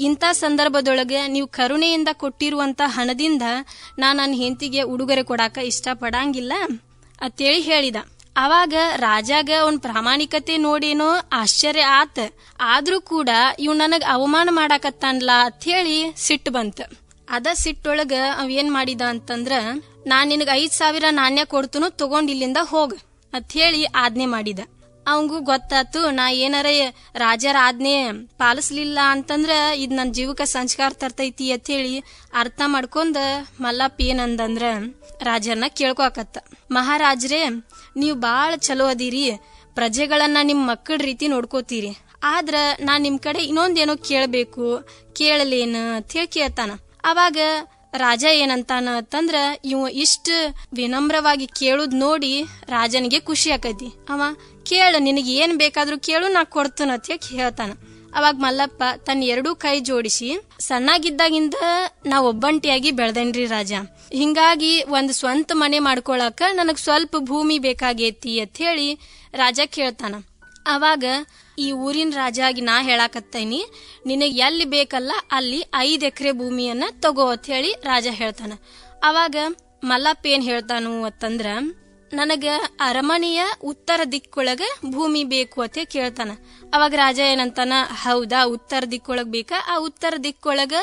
ಇಂಥ ಸಂದರ್ಭದೊಳಗ ನೀವು ಕರುಣೆಯಿಂದ ಕೊಟ್ಟಿರುವಂತ ಹಣದಿಂದ ನಾ ನನ್ನ ಹೆಂಡತಿಗೆ ಉಡುಗೊರೆ ಕೊಡಾಕ ಇಷ್ಟಪಡಂಗಿಲ್ಲ ಅಂತೇಳಿ ಹೇಳಿದ. ಅವಾಗ ರಾಜಾಗ ಅವನ್ ಪ್ರಾಮಾಣಿಕತೆ ನೋಡೇನೋ ಆಶ್ಚರ್ಯ ಆತ. ಆದ್ರೂ ಕೂಡ ಇವ್ ನನಗ್ ಅವಮಾನ ಮಾಡಾಕತ್ತಾನ್ಲ ಹೇಳಿ ಸಿಟ್ಟು ಬಂತ. ಅದ ಸಿಟ್ಟೊಳಗ ಅವ್ ಏನ್ ಮಾಡಿದ ಅಂತಂದ್ರ, ನಾನ್ ನಿನಗೆ ಐದ್ ಸಾವಿರ ನಾಣ್ಯ ಕೊಡ್ತನು ತಗೊಂಡ್ ಇಲ್ಲಿಂದ ಹೋಗ್ ಅಂತ ಹೇಳಿ ಆಜ್ಞೆ ಮಾಡಿದ. ಅವಂಗೂ ಗೊತ್ತಾತು, ನಾ ಏನಾರ ರಾಜರ ಆಜ್ಞೆ ಪಾಲಿಸ್ಲಿಲ್ಲ ಅಂತಂದ್ರ ಇದ್ ನನ್ನ ಜೀವಕ್ಕೆ ಸಂಸ್ಕಾರ ತರ್ತೈತಿ ಅಂತ ಹೇಳಿ ಅರ್ಥ ಮಾಡ್ಕೊಂಡ ಮಲ್ಲಪ್ಪ ಏನಂದಂದ್ರ ರಾಜರನ್ನ ಕೇಳ್ಕೊಕತ್ತ. ಮಹಾರಾಜ್ರೇ ನೀವು ಭಾಳ ಚಲೋ ಅದೀರಿ. ಪ್ರಜೆಗಳನ್ನ ನಿಮ್ ಮಕ್ಕಳ ರೀತಿ ನೋಡ್ಕೋತೀರಿ. ಆದ್ರ ನಾ ನಿಮ್ ಕಡೆ ಇನ್ನೊಂದೇನೋ ಕೇಳಬೇಕು, ಕೇಳಲೇನ ಅಂತ ಹೇಳಿ ಕೇಳ್ತಾನ. ಅವಾಗ ರಾಜ ಏನಂತಾನ ಅಂತಂದ್ರ, ಇವ ಇಷ್ಟ ವಿನಮ್ರವಾಗಿ ಕೇಳುದ್ ನೋಡಿ ರಾಜನಿಗೆ ಖುಷಿ ಆಕೈತಿ. ಅವ ಕೇಳ, ನಿನಗೆ ಏನ್ ಬೇಕಾದ್ರೂ ಕೇಳು, ನಾ ಕೊಡ್ತೇನೆ ಅಂತ ಹೇಳಿ ಹೇಳ್ತಾನ ಅವಾಗ ಮಲ್ಲಪ್ಪ ತನ್ನ ಎರಡೂ ಕೈ ಜೋಡಿಸಿ, ಸಣ್ಣಾಗಿದ್ದಾಗಿಂದ ನಾ ಒಬ್ಬಂಟಿಯಾಗಿ ಬೆಳೆದೇನ್ರಿ ರಾಜ. ಹಿಂಗಾಗಿ ಒಂದು ಸ್ವಂತ ಮನೆ ಮಾಡ್ಕೊಳಕ ನನಗ್ ಸ್ವಲ್ಪ ಭೂಮಿ ಬೇಕಾಗೈತಿ ಅಂತ ಹೇಳಿ ರಾಜ ಕೇಳ್ತಾನ. ಅವಾಗ ಈ ಊರಿನ ರಾಜ ಆಗಿ ನಾ ಹೇಳಾಕತ್ತೇನಿ, ನಿನಗೆ ಎಲ್ಲಿ ಬೇಕಲ್ಲ ಅಲ್ಲಿ ಐದ್ ಎಕರೆ ಭೂಮಿಯನ್ನ ತಗೋ ಅಂತ ಹೇಳಿ ರಾಜ ಹೇಳ್ತಾನ. ಅವಾಗ ಮಲ್ಲಪ್ಪ ಏನ್ ಹೇಳ್ತಾನು ಅಂತಂದ್ರ ನನಗ ಅರಮನೆಯ ಉತ್ತರ ದಿಕ್ಕೊಳಗ ಭೂಮಿ ಬೇಕು ಅಂತ ಕೇಳ್ತಾನ. ಅವಾಗ ರಾಜ ಏನಂತಾನ, ಹೌದಾ, ಉತ್ತರ ದಿಕ್ಕೊಳಗ್ ಬೇಕಾ? ಆ ಉತ್ತರ ದಿಕ್ಕೊಳಗ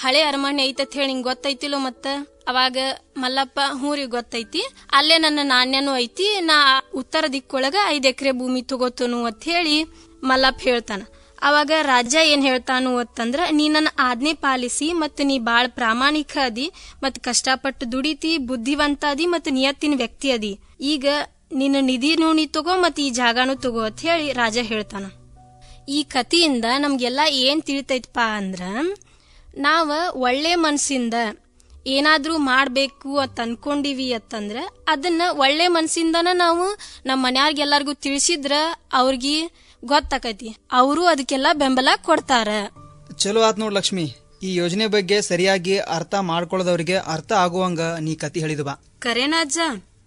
ಹಳೆ ಅರಮನೆ ಐತತ್ ಹೇಳಿ ನಿಂಗ್ ಗೊತ್ತೈತಿಲೋ ಮತ್ತ? ಅವಾಗ ಮಲ್ಲಪ್ಪ ಹೂರಿ ಗೊತ್ತೈತಿ. ಅಲ್ಲೇ ನನ್ನ ನಾಣ್ಯನೂ ಐತಿ, ನಾ ಉತ್ತರ ದಿಕ್ಕೊಳಗ ಐದ್ ಎಕರೆ ಭೂಮಿ ತಗೋತನು ಅಂತ ಹೇಳಿ ಮಲ್ಲಪ್ಪ ಹೇಳ್ತಾನ. ಅವಾಗ ರಾಜ ಏನ್ ಹೇಳ್ತಾನು ಅಂತಂದ್ರ, ನೀ ನನ್ನ ಆಜ್ಞೆ ಪಾಲಿಸಿ ಮತ್ತು ನೀ ಬಾಳ ಪ್ರಾಮಾಣಿಕ ಅದಿ, ಮತ್ತು ಕಷ್ಟಪಟ್ಟು ದುಡಿತಿ, ಬುದ್ಧಿವಂತ ಅದಿ, ಮತ್ತು ನಿಯತ್ತಿನ ವ್ಯಕ್ತಿ ಅದಿ. ಈಗ ನಿನ್ನ ನಿಧಿನೂ ನೀ ತಗೋ ಮತ್ತು ಈ ಜಾಗನೂ ತಗೋ ಅಂತ ಹೇಳಿ ರಾಜ ಹೇಳ್ತಾನ. ಈ ಕಥೆಯಿಂದ ನಮ್ಗೆಲ್ಲ ಏನ್ ತಿಳಿತೈತಪ್ಪ ಅಂದ್ರ ನಾವ ಒಳ್ಳೆ ಮನಸ್ಸಿಂದ ಏನಾದ್ರೂ ಮಾಡಬೇಕು ಅಂತ ಅನ್ಕೊಂಡಿವಿ ಅಂತಂದ್ರೆ ಅದನ್ನ ಒಳ್ಳೆ ಮನಸ್ಸಿಂದನ ನಾವು ನಮ್ಮ ಮನ್ಯಾರ್ಗೆಲ್ಲರಿಗೂ ತಿಳಿಸಿದ್ರ ಅವ್ರಿಗೆ ಗೊತ್ತಾಕೈತಿ. ಅವರು ಅದಕ್ಕೆಲ್ಲ ಬೆಂಬಲ ಕೊಡ್ತಾರ. ಚಲೋ ಆತ್ ನೋಡ್ ಲಕ್ಷ್ಮಿ. ಈ ಯೋಜನೆ ಬಗ್ಗೆ ಸರಿಯಾಗಿ ಅರ್ಥ ಮಾಡ್ಕೊಳ್ಳೋದವ್ರಿಗೆ ಅರ್ಥ ಆಗುವಂಗ ನೀ ಕತಿ ಹೇಳಿದ್ವಾ ಅಜ್ಜ?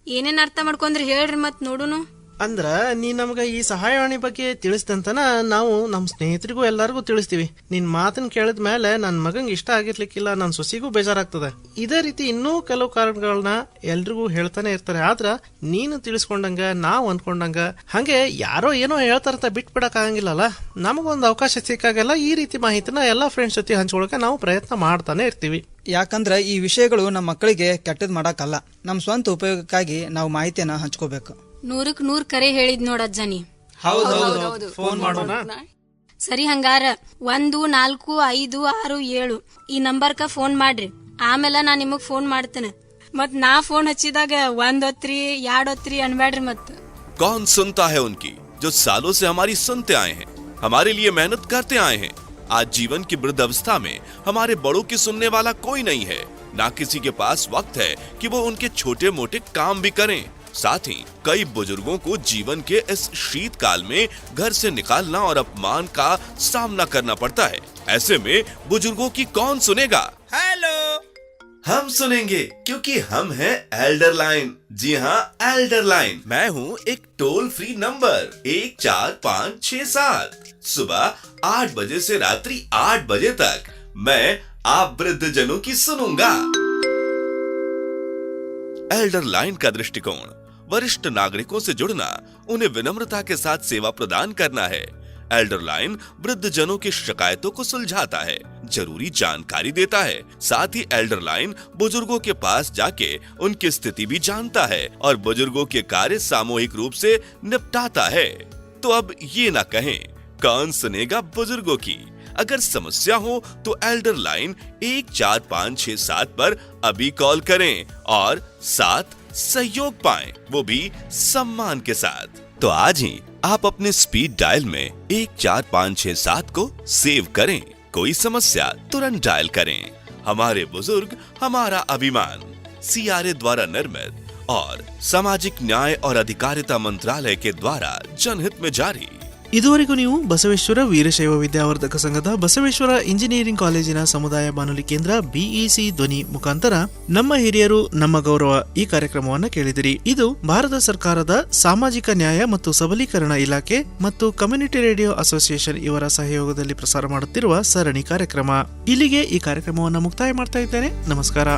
ಏನೇನ್ ಅರ್ಥ ಮಾಡ್ಕೊಂಡ್ರೆ ಹೇಳ್ರಿ ಮತ್ತೆ ನೋಡುನು. ಅಂದ್ರ ನೀ ನಮ್ಗ ಈ ಸಹಾಯವಾಣಿ ಬಗ್ಗೆ ತಿಳಿಸ್ತಂತನ ನಾವು ನಮ್ಮ ಸ್ನೇಹಿತರಿಗೂ ಎಲ್ಲರಿಗೂ ತಿಳಿಸ್ತೀವಿ. ನಿನ್ ಮಾತನ್ನ ಕೇಳಿದ ಮೇಲೆ ನನ್ನ ಮಗಂಗ್ ಇಷ್ಟ ಆಗಿರ್ಲಿಕ್ಕಿಲ್ಲ ನನ್ನ ಸೊಸಿಗೂ ಬೇಜಾರಾಗ್ತದೆ. ಇದೇ ರೀತಿ ಇನ್ನೂ ಕೆಲವು ಕಾರಣಗಳನ್ನ ಎಲ್ರಿಗೂ ಹೇಳ್ತಾನೆ ಇರ್ತಾರೆ. ಆದ್ರ ನೀನು ತಿಳಿಸ್ಕೊಂಡಂಗ, ನಾವು ಅನ್ಕೊಂಡಂಗ, ಹಂಗೆ ಯಾರೋ ಏನೋ ಹೇಳ್ತಾರಂತ ಬಿಟ್ಬಿಡಕ್ ಆಗಂಗಿಲ್ಲಲ್ಲ? ನಮಗೊಂದು ಅವಕಾಶ ಸಿಕ್ಕಾಗೆಲ್ಲ ಈ ರೀತಿ ಮಾಹಿತಿನ ಎಲ್ಲಾ ಫ್ರೆಂಡ್ಸ್ ಜೊತೆ ಹಂಚ್ಕೊಳಕ್ಕೆ ನಾವು ಪ್ರಯತ್ನ ಮಾಡ್ತಾನೆ ಇರ್ತೀವಿ. ಯಾಕಂದ್ರೆ ಈ ವಿಷಯಗಳು ನಮ್ಮ ಮಕ್ಕಳಿಗೆ ಕೆಟ್ಟದ್ ಮಾಡಕ್ಕಲ್ಲ. ನಮ್ಮ ಸ್ವಂತ ಉಪಯೋಗಕ್ಕಾಗಿ ನಾವು ಮಾಹಿತಿಯನ್ನ ಹಂಚ್ಕೋಬೇಕು. ನೂರಕ್ ನೂರ್ ಕರೆ ಹೇಳಿದ್ ನೋಡಜ್ಜ ನೀ ಫೋನ್ ಮಾಡೋಣ ಸರಿ ಹಂಗಾರ ಒಂದು ನಾಲ್ಕು ಐದು ಆರು ಏಳು ಈ ನಂಬರ್ಕ ಫೋನ್ ಮಾಡ್ರಿ ಆಮೇಲೆ ನಾ ನಿಮಗ್ ಫೋನ್ ಮಾಡ್ತೇನೆ ಮತ್ ನಾ ಫೋನ್ ಹಚ್ಚಿದಾಗ ಒಂದ್ ಹೊತ್ರಿ ಎರಡ್ ಹೊತ್ರಿ ಅನ್ಬೇಡ್ರಿ ಮತ್ कौन सुनता है उनकी जो सालों से हमारी सुनते आए हैं हमारे लिए मेहनत करते आए हैं आज जीवन की वृद्ध अवस्था में हमारे बड़ों की सुनने वाला कोई नहीं है ना किसी के पास वक्त है कि वो उनके छोटे मोटे काम भी करें साथ ही कई बुज़ुर्गों को जीवन के इस शीतकाल में घर से निकालना और अपमान का सामना करना पड़ता है। ऐसे में बुज़ुर्गों की कौन सुनेगा? हेलो हम सुनेंगे क्योंकि हम हैं एल्डर लाइन जी हाँ एल्डर लाइन मैं हूँ एक टोल फ्री नंबर एक चार पाँच छह सात। सुबह आठ बजे से रात्रि आठ बजे तक मैं आप वृद्ध जनों की सुनूँगा। एल्डर लाइन का दृष्टिकोण। वरिष्ठ नागरिकों से जुड़ना, उन्हें विनम्रता के साथ सेवा प्रदान करना है। एल्डर लाइन वृद्ध जनों की शिकायतों को सुलझाता है, ज़रूरी जानकारी देता है। साथ ही एल्डर लाइन बुज़ुर्गों के पास जाके उनकी स्थिति भी जानता है और बुज़ुर्गों के कार्य सामूहिक रूप से निपटाता है। तो अब ये ना कहें, कौन सुनेगा बुज़ुर्गों की? अगर समस्या हो तो एल्डर लाइन एक चार पाँच छह सात पर अभी कॉल करें और साथ सहयोग पाएँ, वो भी सम्मान के साथ। तो आज ही आप अपने स्पीड डायल में एक चार पाँच छह सात को सेव करें। कोई समस्या तुरंत डायल करें। हमारे बुज़ुर्ग, हमारा अभिमान सीआरए द्वारा निर्मित और सामाजिक न्याय और अधिकारिता मंत्रालय के द्वारा जनहित में जारी। ಇದುವರೆಗೂ ನೀವು ಬಸವೇಶ್ವರ ವೀರಶೈವ ವಿದ್ಯಾವರ್ಧಕ ಸಂಘದ ಬಸವೇಶ್ವರ ಇಂಜಿನಿಯರಿಂಗ್ ಕಾಲೇಜಿನ ಸಮುದಾಯ ಬಾನುಲಿ ಕೇಂದ್ರ ಬಿಇಸಿ ಧ್ವನಿ ಮುಖಾಂತರ ನಮ್ಮ ಹಿರಿಯರು, ನಮ್ಮ ಗೌರವ ಈ ಕಾರ್ಯಕ್ರಮವನ್ನು ಕೇಳಿದಿರಿ. ಇದು ಭಾರತ ಸರ್ಕಾರದ ಸಾಮಾಜಿಕ ನ್ಯಾಯ ಮತ್ತು ಸಬಲೀಕರಣ ಇಲಾಖೆ ಮತ್ತು ಕಮ್ಯುನಿಟಿ ರೇಡಿಯೋ ಅಸೋಸಿಯೇಷನ್ ಇವರ ಸಹಯೋಗದಲ್ಲಿ ಪ್ರಸಾರ ಮಾಡುತ್ತಿರುವ ಸರಣಿ ಕಾರ್ಯಕ್ರಮ. ಇಲ್ಲಿಗೆ ಈ ಕಾರ್ಯಕ್ರಮವನ್ನು ಮುಕ್ತಾಯ ಮಾಡ್ತಾ ಇದ್ದೇನೆ. ನಮಸ್ಕಾರ.